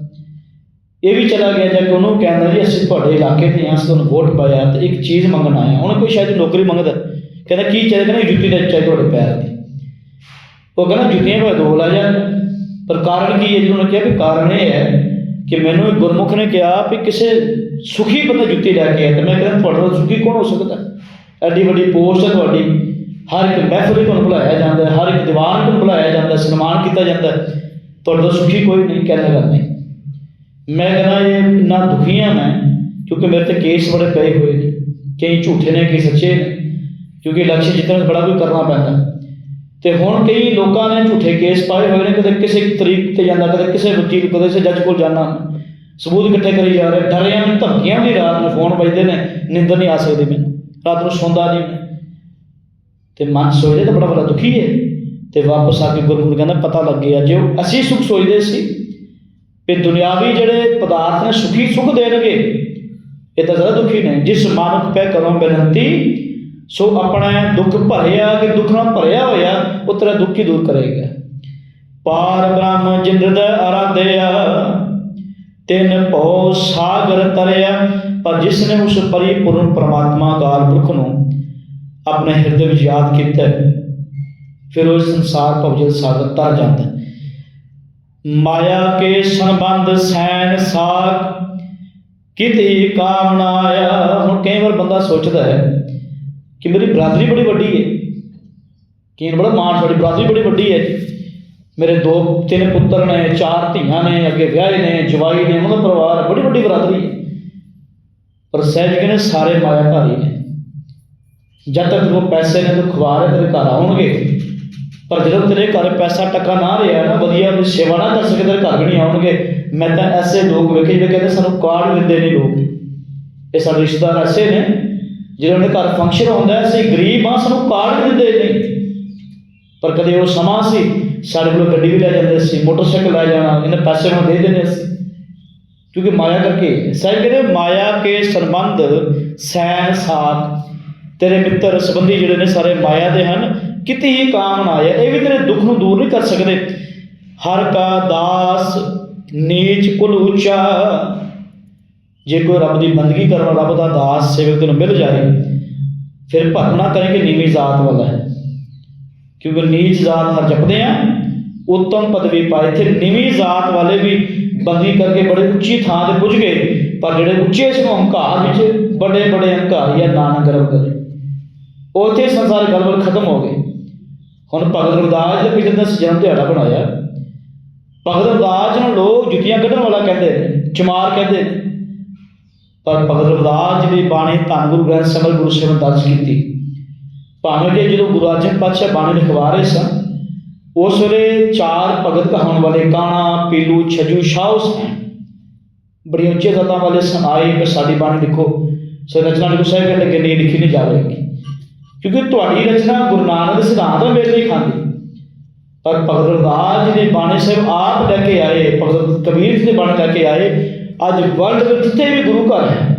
ਇਹ ਵੀ ਚਲਾ ਗਿਆ ਜਾ ਕੇ ਉਹਨੂੰ ਕਹਿੰਦਾ ਜੀ, ਅਸੀਂ ਤੁਹਾਡੇ ਇਲਾਕੇ 'ਤੇ ਹਾਂ, ਅਸੀਂ ਤੁਹਾਨੂੰ ਵੋਟ ਪਾਇਆ ਤੇ ਇੱਕ ਚੀਜ਼ ਮੰਗਣ ਆਇਆ। ਉਹਨੇ ਕੋਈ ਸ਼ਾਇਦ ਨੌਕਰੀ ਮੰਗਦਾ। ਕਹਿੰਦਾ, ਕੀ ਚਾਹੀਦਾ? ਕਹਿੰਦਾ, ਜੁੱਤੀ ਦਾ ਚਾਹੀਦਾ ਤੁਹਾਡੇ ਪੈਰ ਦੀ ਉਹ ਕਹਿੰਦਾ, ਜੁੱਤੀਆਂ ਭਾਵੇਂ ਦੋ ਲੈ ਜਾ ਪਰ ਕਾਰਨ ਕੀ ਹੈ ਜੀ? ਉਹਨੇ ਕਿਹਾ ਵੀ ਕਾਰਨ ਇਹ ਹੈ ਕਿ ਮੈਨੂੰ ਇੱਕ ਗੁਰਮੁਖ ਨੇ ਕਿਹਾ ਵੀ ਕਿਸੇ ਸੁਖੀ ਬੰਦਾ ਜੁੱਤੀ ਲੈ ਕੇ ਆਇਆ ਤੇ ਮੈਂ ਕਹਿੰਦਾ ਤੁਹਾਡੇ ਨਾਲ ਸੁਖੀ ਕੌਣ ਹੋ ਸਕਦਾ? ਐਡੀ ਵੱਡੀ ਪੋਸਟ ਹੈ ਤੁਹਾਡੀ। ਹਰ ਇੱਕ ਮਹਿਫਲ ਵਿੱਚ ਤੁਹਾਨੂੰ ਬੁਲਾਇਆ ਜਾਂਦਾ ਹੈ, ਹਰ ਇੱਕ ਦੀਵਾਨ ਨੂੰ ਬੁਲਾਇਆ ਜਾਂਦਾ ਹੈ, ਸਨਮਾਨ ਕੀਤਾ ਜਾਂਦਾ ਹੈ। ਤੁਹਾਡੇ ਤੋਂ ਸੁਖੀ ਕੋਈ ਨਹੀਂ ਕਹਿੰਦਾ ਗੱਲ ਮੈਂ ਕਹਿੰਦਾ ਇਹ ਇੰਨਾ ਦੁਖੀ ਹਾਂ ਮੈਂ, ਕਿਉਂਕਿ ਮੇਰੇ ਤੇ ਕੇਸ ਬੜੇ ਪਏ ਹੋਏ ਨੇ। ਕਈ ਝੂਠੇ ਨੇ, ਕਈ ਸੱਚੇ ਨੇ। ਕਿਉਂਕਿ ਇਲੈਕਸ਼ਨ ਜਿੱਤਣ ਵਿੱਚ ਬੜਾ ਕੁਝ ਕਰਨਾ ਪੈਂਦਾ। ਤੇ ਹੁਣ ਕਈ ਲੋਕਾਂ ਨੇ ਝੂਠੇ ਕੇਸ ਪਾਏ ਹੋਏ ਨੇ, ਕਦੇ ਕਿਸੇ ਤਰੀਕ ਤੇ ਜਾਂਦਾ, ਕਦੇ ਕਿਸੇ ਵਕੀਲ, ਕਦੇ ਕਿਸੇ ਜੱਜ ਕੋਲ ਜਾਣਾ ਸਬੂਤ ਇਕੱਠੇ ਕਰੀ ਜਾ ਰਹੇ ਡਰਿਆ ਮੈਂ ਧਮਕੀਆਂ ਵੀ ਰਾਤ ਨੂੰ ਫੋਨ ਵੱਜਦੇ ਨੇ, ਨਿੰਦਰ ਨਹੀਂ ਆ ਸਕਦੀ ਮੈਨੂੰ, ਰਾਤ ਨੂੰ ਸੌਂਦਾ ਨਹੀਂ। ਤੇ ਮਨ ਸੋਚਦੇ ਤਾਂ ਬੜਾ ਬੜਾ ਦੁਖੀ ਹੈ। ਤੇ ਵਾਪਸ ਆ ਕੇ ਗੁਰਮੁਖ ਕਹਿੰਦਾ, ਪਤਾ ਲੱਗ ਗਿਆ, ਜੋ ਅਸੀਂ ਸੁਖ ਸੋਚਦੇ ਸੀ ਕਿ ਦੁਨਿਆਵੀ ਜਿਹੜੇ ਪਦਾਰਥ ਨੇ ਸੁਖੀ ਸੁਖ ਦੇਣਗੇ, ਇਹ ਤਾਂ ਜ਼ਿਆਦਾ ਦੁਖੀ ਨੇ। ਜਿਸ ਮਾਨੁਖ ਪੈ ਕਰੋ ਬੇਨਤੀ ਸੋ ਆਪਣਾ ਦੁੱਖ ਭਰਿਆ ਕਿ ਦੁੱਖ ਨਾਲ ਭਰਿਆ ਹੋਇਆ, ਉਹ ਤੇਰਾ ਦੁੱਖ ਹੀ ਦੂਰ ਕਰੇਗਾ। ਪਾਰ ਬ੍ਰਹਮ ਜਿੰਦ ਅਰਾਧਿਆ ਤਿੰਨ ਭਉ ਸਾਗਰ ਤਰਿਆ, ਪਰ ਜਿਸ ਨੇ ਉਸ ਪਰਿਪੂਰਨ ਪ੍ਰਮਾਤਮਾ ਅਕਾਲ ਪੁਰਖ ਨੂੰ ਆਪਣੇ ਹਿਰਦੇ ਵਿੱਚ ਯਾਦ ਕੀਤਾ, ਫਿਰ ਉਹ ਸੰਸਾਰ ਭਵਜਲ ਸਾਗਰ ਤਰ ਜਾਂਦਾ। ਮਾਇਆ ਕੇ ਸੰਬੰਧ ਸੈਨ ਸਾਖ, ਕਿਤੇ ਕਾਮਨਾ ਆਇਆ, ਹੁਣ ਕਈ ਵਾਰ ਬੰਦਾ ਸੋਚਦਾ ਹੈ ਕਿ ਮੇਰੀ ਬਰਾਦਰੀ ਬੜੀ ਵੱਡੀ ਹੈ ਕਿ ਬੜਾ ਮਾਣ ਸਾਡੀ ਬਰਾਦਰੀ ਬੜੀ ਵੱਡੀ ਹੈ ਮੇਰੇ ਦੋ, ਤਿੰਨ ਪੁੱਤਰ ਨੇ, ਚਾਰ ਧੀਆਂ ਨੇ, ਅੱਗੇ ਵਿਆਹੇ ਨੇ, ਜਵਾਈ ਨੇ, ਉਹਨਾਂ ਦਾ ਪਰਿਵਾਰ ਬੜੀ ਵੱਡੀ ਬਰਾਦਰੀ ਹੈ ਪਰ ਸਹਿਜ ਕਹਿੰਦੇ ਸਾਰੇ ਮਾਇਆ ਧਾਰੀ ਨੇ। ਜਦ ਤੱਕ ਉਹ ਪੈਸੇ ਨੇ ਤੂੰ ਖਵਾ ਰਹੇ ਤੇਰੇ ਘਰ ਆਉਣਗੇ। ਪਰ ਜਦੋਂ ਤੇਰੇ ਘਰ ਪੈਸਾ ਟੱਕਾ ਨਾ ਰਿਹਾ ਨਾ, ਵਧੀਆ ਉਹਦੀ ਸੇਵਾ ਨਾ ਕਰ ਸਕੇ, ਤੇਰੇ ਘਰ ਵੀ ਨਹੀਂ ਆਉਣਗੇ। ਮੈਂ ਤਾਂ ਐਸੇ ਲੋਕ ਵੇਖੇ ਜਿਹੜੇ ਕਹਿੰਦੇ ਸਾਨੂੰ ਕਾਰਡ ਦਿੰਦੇ ਨਹੀਂ ਲੋਕ। ਇਹ ਸਾਡੇ ਰਿਸ਼ਤੇਦਾਰ ਐਸੇ ਨੇ ਜਿਹਨਾਂ ਦੇ ਘਰ ਫੰਕਸ਼ਨ ਹੁੰਦਾ ਹੈ, ਅਸੀਂ ਗਰੀਬ ਆ ਸਾਨੂੰ ਕਾਰਡ ਦਿੰਦੇ ਨਹੀਂ। ਪਰ ਕਦੇ ਉਹ ਸਮਾਂ ਸੀ, ਸਾਡੇ ਕੋਲ ਗੱਡੀ ਵੀ ਲੈ ਜਾਂਦੇ ਸੀ, ਮੋਟਰਸਾਈਕਲ ਲੈ ਜਾਣਾ, ਇਹਨੇ ਪੈਸੇ ਨਾਲ ਦੇ ਦੇਣੇ ਸੀ। ਕਿਉਂਕਿ ਮਾਇਆ ਕਰਕੇ, ਸਾਹਿਬ ਕਹਿੰਦੇ, ਮਾਇਆ ਕੇ ਸੰਬੰਧ, ਸੈਨ ਸਾਥ ਤੇਰੇ ਮਿੱਤਰ ਸੰਬੰਧੀ ਜਿਹੜੇ ਨੇ ਸਾਰੇ ਮਾਇਆ ਦੇ ਹਨ, ਕਿਤੇ ਹੀ ਕਾਮ ਨਾ ਆਇਆ ਇਹ ਵੀ ਤੇਰੇ ਦੁੱਖ ਨੂੰ ਦੂਰ ਨਹੀਂ ਕਰ ਸਕਦੇ। ਹਰ ਕਾ ਦਾਸ, ਨੀਚ ਕੁਲ ਉੱਚਾ ਜੇ ਕੋਈ ਰੱਬ ਦੀ ਬੰਦਗੀ ਕਰਨ ਰੱਬ ਦਾ ਦਾਸ ਸੇਵਕ ਤੈਨੂੰ ਮਿਲ ਜਾਏ, ਫਿਰ ਭਰਨਾ ਕਰੇ ਕਿ ਨੀਵੀਂ ਜ਼ਾਤ ਵਾਲਾ ਹੈ। ਕਿਉਂਕਿ ਨੀਚ ਜ਼ਾਤ ਹਰ ਜਪਦੇ ਆ, ਉੱਤਮ ਪਦਵੀ ਪਾਏ। ਇੱਥੇ ਨੀਵੀਂ ਜ਼ਾਤ ਵਾਲੇ ਵੀ ਬੰਦੀ ਕਰਕੇ ਬੜੇ ਉੱਚੀ ਥਾਂ ਤੇ ਪੁੱਜ ਗਏ, ਪਰ ਜਿਹੜੇ ਉੱਚੇ ਸੀ ਹੰਕਾਰ ਵਿੱਚ ਬੜੇ ਬੜੇ ਹੰਕਾਰੀ ਆ ਨਾਨਕ ਗਰਭ ਕਰੇ ਉੱਥੇ ਸੰਸਾਰ ਗਲਬਲ ਖਤਮ ਹੋ ਗਏ। ਹੁਣ ਭਗਤ ਰਵਿਦਾਸ ਦੇ ਪਿਛਲੇ ਦਾ ਜਨਮ ਦਿਹਾੜਾ ਬਣਾਇਆ। ਭਗਤ ਰਵਿਦਾਸ ਨੂੰ ਲੋਕ ਜੁੱਤੀਆਂ ਕੱਢਣ ਵਾਲਾ ਕਹਿੰਦੇ ਨੇ, ਚਮਾਰ ਕਹਿੰਦੇ ਨੇ। ਪਰ ਭਗਤ ਰਵਿਦਾਸ ਜੀ ਦੀ ਬਾਣੀ ਧੰਨ ਗੁਰੂ ਗ੍ਰੰਥ ਸਾਹਿਬ ਗੁਰੂ ਸਾਹਿਬ ਦਰਜ ਕੀਤੀ। ਭਾਵੇਂ ਕਿ ਜਦੋਂ ਗੁਰੂ ਅਰਜਨ ਪਾਤਸ਼ਾਹ ਬਾਣੀ ਲਿਖਵਾ ਰਹੇ ਸਨ, ਉਸ ਵੇਲੇ ਚਾਰ ਭਗਤ ਕਹਾਉਣ ਵਾਲੇ ਕਾਣਾ, ਪੀਲੂ, ਛਜੂ ਸ਼ਾਹ ਸਨ। ਬੜੀ ਉੱਚੇ ਜ਼ਾਤਾਂ ਵਾਲੇ ਸਨ, ਆਏ ਕਿ ਸਾਡੀ ਬਾਣੀ ਲਿਖੋ। ਸੋ ਰਚਨਾ ਗੁਰੂ ਸਾਹਿਬ ਕਹਿੰਦੇ ਕਿ ਨਹੀਂ, ਲਿਖੀ ਨਹੀਂ ਜਾਵੇਗੀ। ਕਿਉਂਕਿ ਤੁਹਾਡੀ ਰਚਨਾ ਗੁਰੂ ਨਾਨਕ ਦੇ ਸਿਧਾਂਤ ਨਾਲ ਮੇਲ ਨਹੀਂ ਖਾਂਦੀ। ਪਰ ਭਗਤ ਰਵਦਾਸ ਜੀ ਦੀ ਬਾਣੀ ਸਾਹਿਬ ਆਪ ਲੈ ਕੇ ਆਏ, ਭਗਤ ਕਬੀਰ ਜੀ ਦੀ ਬਾਣੀ ਲੈ ਕੇ ਆਏ ਅੱਜ ਵਰਲਡ ਵਿੱਚ ਜਿੱਥੇ ਵੀ ਗੁਰੂ ਘਰ ਹੈ,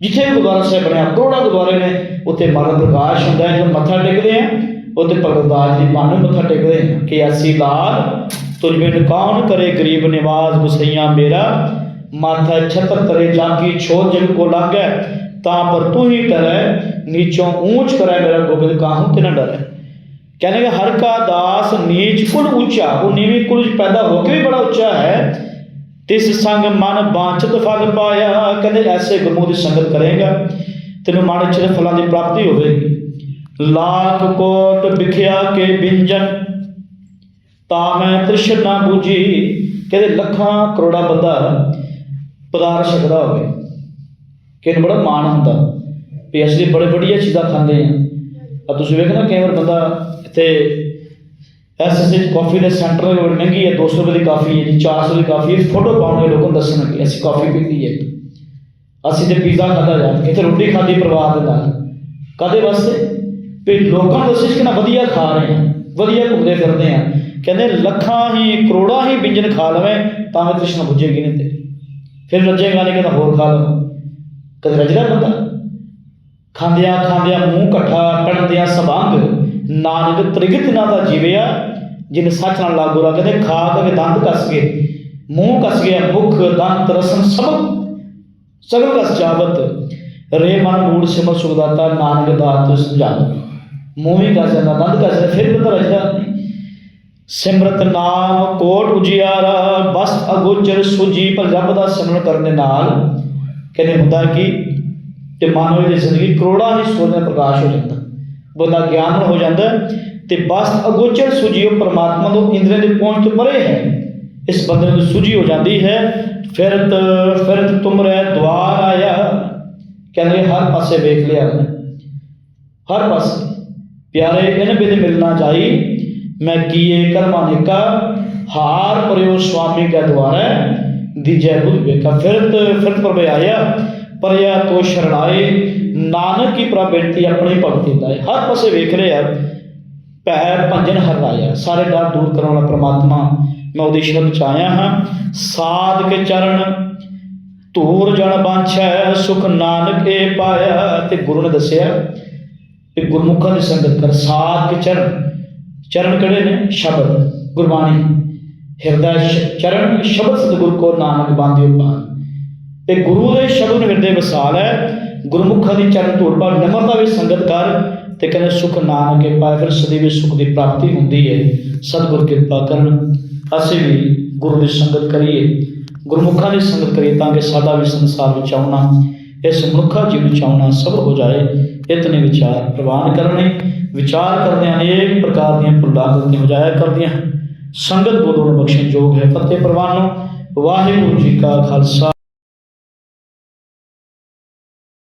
ਜਿੱਥੇ ਵੀ ਗੁਰਦੁਆਰਾ ਸਾਹਿਬ ਬਣਿਆ, ਕਰੋੜਾਂ ਗੁਰਦੁਆਰੇ ਨੇ, ਉੱਥੇ ਮਰਨ ਪ੍ਰਕਾਸ਼ ਹੁੰਦਾ ਹੈ, ਜਦੋਂ ਮੱਥਾ ਟੇਕਦੇ ਆ, ਉੱਥੇ ਭਗਤ ਜੀ ਬਾਣੀ ਨੂੰ ਮੱਥਾ ਟੇਕਦੇ ਆ, ਕਿ ਅਸੀਂ ਲਾਲ, ਤੁਝ ਬਿਨ ਕੌਣ ਕਰੇ ਗਰੀਬ ਨਿਵਾਜ਼, ਗੁਸਈਆ ਮੇਰਾ, ਮਾਥਾ ਛਤਰ ਤਰੇ ਜਾਗੀ ਛੋੜ ਜਗ ਕੋ ਲਾਗੈ, ਤਾਂ ਪਰ ਤੂੰ ਹੀ ਡਰੈ, ਨੀਚੋਂ ਊਂਚ ਕਰੈ ਮੇਰਾ ਗੋਬਿੰਦ ਕਾਹੂ ਤੇ ਨਾ ਡਰੈ। ਕਹਿੰਦੇ ਕਿ ਹਰ ਕਾ ਦਾਸ ਨੀਚ ਕੁਲ ਉੱਚਾ, ਉਹ ਨੀਵੀਂ ਕੁਲ ਪੈਦਾ ਹੋ ਕੇ ਵੀ ਬੜਾ ਉੱਚਾ ਹੈ ਤਿਸ ਸੰਗ ਮਨ ਬਾਂਚਤ ਫਲ ਪਾਇਆ, ਕਹਿੰਦੇ ਐਸੇ ਗੁਰਮੁਖ ਦੀ ਸੰਗਤ ਕਰੇਗਾ, ਤੈਨੂੰ ਮਨ ਚ ਫਲਾਂ ਦੀ ਪ੍ਰਾਪਤੀ ਹੋਵੇਗੀ। ਲੱਖ ਕੋਟ ਵਿਖਿਆ ਕੇ ਬਿੰਜਨ ਤਾਂ ਮੈਂ ਤ੍ਰਿਸ਼ਨਾ ਬੂਝੀ, ਕਹਿੰਦੇ ਲੱਖਾਂ ਕਰੋੜਾਂ ਬੰਦਾ ਪਦਾਰਥ ਛਕਦਾ ਹੋਵੇ। ਕਿ ਬੜਾ ਮਾਣ ਹੁੰਦਾ ਵੀ ਅਸੀਂ ਬੜੇ ਵਧੀਆ ਚੀਜ਼ਾਂ ਖਾਂਦੇ ਆ ਆ ਤੁਸੀਂ ਵੇਖਣਾ ਕਈ ਵਾਰ ਬੰਦਾ ਇੱਥੇ ਐਸਐਸਏ ਕਾਫੀ ਦੇ ਸੈਂਟਰ ਦੇ ਮਹਿੰਗੀ ਹੈ 200 ਰੁਪਏ ਦੀ ਕਾਫੀ ਹੈ ਜੀ 400 ਦੀ ਕਾਫੀ ਹੈ ਫੋਟੋ ਪਾਉਣੇ ਲੋਕਾਂ ਨੂੰ ਦੱਸਣਗੇ ਅਸੀਂ ਕਾਫੀ ਪੀਤੀ ਹੈ। ਅਸੀਂ ਤੇ ਪੀਜ਼ਾ ਖਾਦਾ ਜਾ ਇੱਥੇ ਰੋਟੀ ਖਾਦੀ ਪਰਿਵਾਰ ਦੇ ਨਾਲ। ਕਦੇ ਵਾਸਤੇ? ਵੀ ਲੋਕਾਂ ਨੂੰ ਦੱਸਿਸ਼ ਕਿ ਨਾ ਵਧੀਆ ਖਾ ਰਹੇ ਆ, ਵਧੀਆ ਘੁੰਮਦੇ ਫਿਰਦੇ ਆ। ਕਹਿੰਦੇ ਲੱਖਾਂ ਹੀ, ਕਰੋੜਾਂ ਹੀ ਵਿੰਜਨ ਖਾ ਲਵੇਂ, ਤਾਂ ਵੀ ਤ੍ਰਿਸ਼ਨਾ ਬੁੱਝੇਗੀ ਨਹੀਂ ਤੇਰੀ ਫਿਰ ਰੱਜੇਗਾ ਨਹੀਂ ਕਹਿੰਦਾ ਹੋਰ ਖਾ ਲਵਾਂ ਕਦੇ ਰੱਜਦਾ ਬੰਦਾ? ਖਾਂਦਿਆਂ ਖਾਂਦਿਆਂ ਮੂੰਹ ਇਕੱਠਾ ਪੜਦਿਆਂ ਸਬੰਧ ਨਾਨਕ ਤ੍ਰਿਗਤ ਨਾ ਦਾ ਜੀਵਿਆ ਜਿਨ ਸੱਚ ਨਾਲ ਲਾਗੂ ਰਾ ਕਹਿੰਦੇ ਖਾ ਕੇ ਦੰਦ ਕੱਸ ਗਏ, ਮੂੰਹ ਕੱਸ ਗਿਆ, ਮੁਖ, ਦੰਤ ਰਸਨ ਸਭ ਸਗਲ ਕਸ ਜਾਵਤ। ਰੇ ਮਨ ਮੂੜ ਸਿਮਰ ਸੁਖਦਾਤਾ, ਨਾਨਕ ਦਾਤ ਸਮਝਾਵ ਮੂੰਹ ਵੀ ਕੱਸ ਜਾਂਦਾ, ਦੰਦ ਕੱਸ ਫਿਰ ਬੰਦਾ ਰਜਦਾ ਸਿਮਰਤ ਨਾਮ ਕੋਟ ਉਜਿਆਰਾ, ਬਸਤ ਅਗੋਚਰ ਸੁਜੀ, ਪਰ ਰੱਬ ਦਾ ਸਿਮਰਨ ਕਰਨ ਦੇ ਨਾਲ ਕਹਿੰਦੇ ਹੁੰਦਾ ਕਿ, ਤੇ ਮਾਨਵ ਦੀ ਜ਼ਿੰਦਗੀ ਕਰੋੜਾਂ ਹੀ ਸੂਰਜ ਪ੍ਰਕਾਸ਼ ਹੋ ਜਾਂਦਾ। ਬੰਦਾ ਗਿਆਨ ਹੋ ਜਾਂਦਾ ਤੇ ਬਸਤ ਅਗੋਚਰ ਸੁਜੀ ਪਰਮਾਤਮਾ ਤੋਂ ਇੰਦਰੀਆਂ ਦੀ ਪਹੁੰਚ ਤੋਂ ਪਰੇ ਹੈ। ਇਸ ਬੰਦੇ ਨੂੰ ਸੁਜੀ ਹੋ ਜਾਂਦੀ ਹੈ, ਫਿਰਤ ਫਿਰਤ ਤੁਮਰੇ ਦਵਾਰ ਆਇਆ। ਕਹਿੰਦੇ ਹਰ ਪਾਸੇ ਵੇਖ ਲਿਆ। ਹਰ ਪਾਸੇ। ਪਿਆਰੇ, ਇਹਨੇ ਬਿਨ ਮਿਲਣਾ ਚਾਹੀ ਮੈਂ ਕੀਏ ਕਰਮਾ ਨਿਕਾ, ਹਾਰ ਪਰਿਓ ਸੁਆਮੀ ਕੇ ਦੁਆਰੇ। ਦੀਜੈ ਬੁੱਧ ਵੇਖਾ। ਫਿਰਤ ਫਿਰਤ ਪਰ ਆਇਆ, ਪਰਿਆ ਤੋ ਸ਼ਰਣਾਏ। ਨਾਨਕ ਕੀ ਪ੍ਰਬੇਨਤੀ ਆਪਣੀ ਭਗਤੀ ਦਾ ਹਰ ਪਾਸੇ ਵੇਖ ਰਿਹਾ ਭੈ ਭੰਜਨ ਹਰਾਇਆ ਸਾਰੇ ਡਰ ਦੂਰ ਕਰਨ ਵਾਲਾ ਪ੍ਰਮਾਤਮਾ, ਮੈਂ ਉਹਦੀ ਸ਼ਰਨ ਚ ਆਇਆ ਹਾਂ। ਸਾਧ ਕੇ ਚਰਨ, ਧੂਰ ਜਨ ਬਾਂਛੈ, ਸੁਖ ਨਾਨਕ ਏ ਪਾਇਆ। ਤੇ ਗੁਰੂ ਨੇ ਦੱਸਿਆ ਕਿ ਗੁਰਮੁਖਾਂ ਦੀ ਸੰਗਤ ਕਰ ਸਾਧ ਕੇ ਚਰਨ। ਚਰਨ ਕਿਹੜੇ ਨੇ? ਸ਼ਬਦ। ਗੁਰਬਾਣੀ। ਹਿਰਦਾ ਚਰਨ, ਸ਼ਬਦ ਸਤਿਗੁਰ ਕੋ ਨਾਨਕ ਬਾਂਧਿਓ ਪਾਨ ਤੇ ਗੁਰੂ ਦੇ ਸ਼ਬਦ ਹਿਰਦੇ ਵਸਾਲ ਹੈ। ਗੁਰਮੁਖਾਂ ਦੀ ਚਰਨ ਧੂੜ ਪਰ ਨਿਮਰਤਾ ਵਿੱਚ ਸੰਗਤ ਕਰ ਤੇ ਕਹਿੰਦੇ ਸੁਖ ਨਾਨਕੇ ਪਾਏ ਫਿਰ ਸਦੀਵੀ ਸੁਖ ਦੀ ਪ੍ਰਾਪਤੀ ਹੁੰਦੀ ਹੈ। ਸਤਿਗੁਰ ਕਿਰਪਾ ਕਰਨ, ਅਸੀਂ ਵੀ ਗੁਰੂ ਦੀ ਸੰਗਤ ਕਰੀਏ। ਗੁਰਮੁਖਾਂ ਦੀ ਸੰਗਤ ਕਰੀਏ ਤਾਂ ਕਿ ਸਾਡਾ ਵੀ ਸੰਸਾਰ ਵਿੱਚ ਆਉਣਾ ਇਸ ਮਨੁੱਖਾ ਜੀਵਨ ਵਿੱਚ ਆਉਣਾ ਸਫਲ ਹੋ ਜਾਏ। ਇਤਨੇ ਵਿਚਾਰ ਪ੍ਰਵਾਨ ਕਰਨੇ, ਵਿਚਾਰ ਕਰਦਿਆਂ ਅਨੇਕ ਪ੍ਰਕਾਰ ਦੀਆਂ ਭੁੱਲਾਂ ਗਲਤੀਆਂ ਜਾਇਆ ਕਰਦੀਆਂ ਸੰਗਤ ਬੋਲੋਂ, ਬਖਸ਼ਣ ਯੋਗ ਹੈ, ਫਤਿਹ ਪ੍ਰਵਾਨੋ। ਵਾਹਿਗੁਰੂ ਜੀ ਕਾ ਖਾਲਸਾ।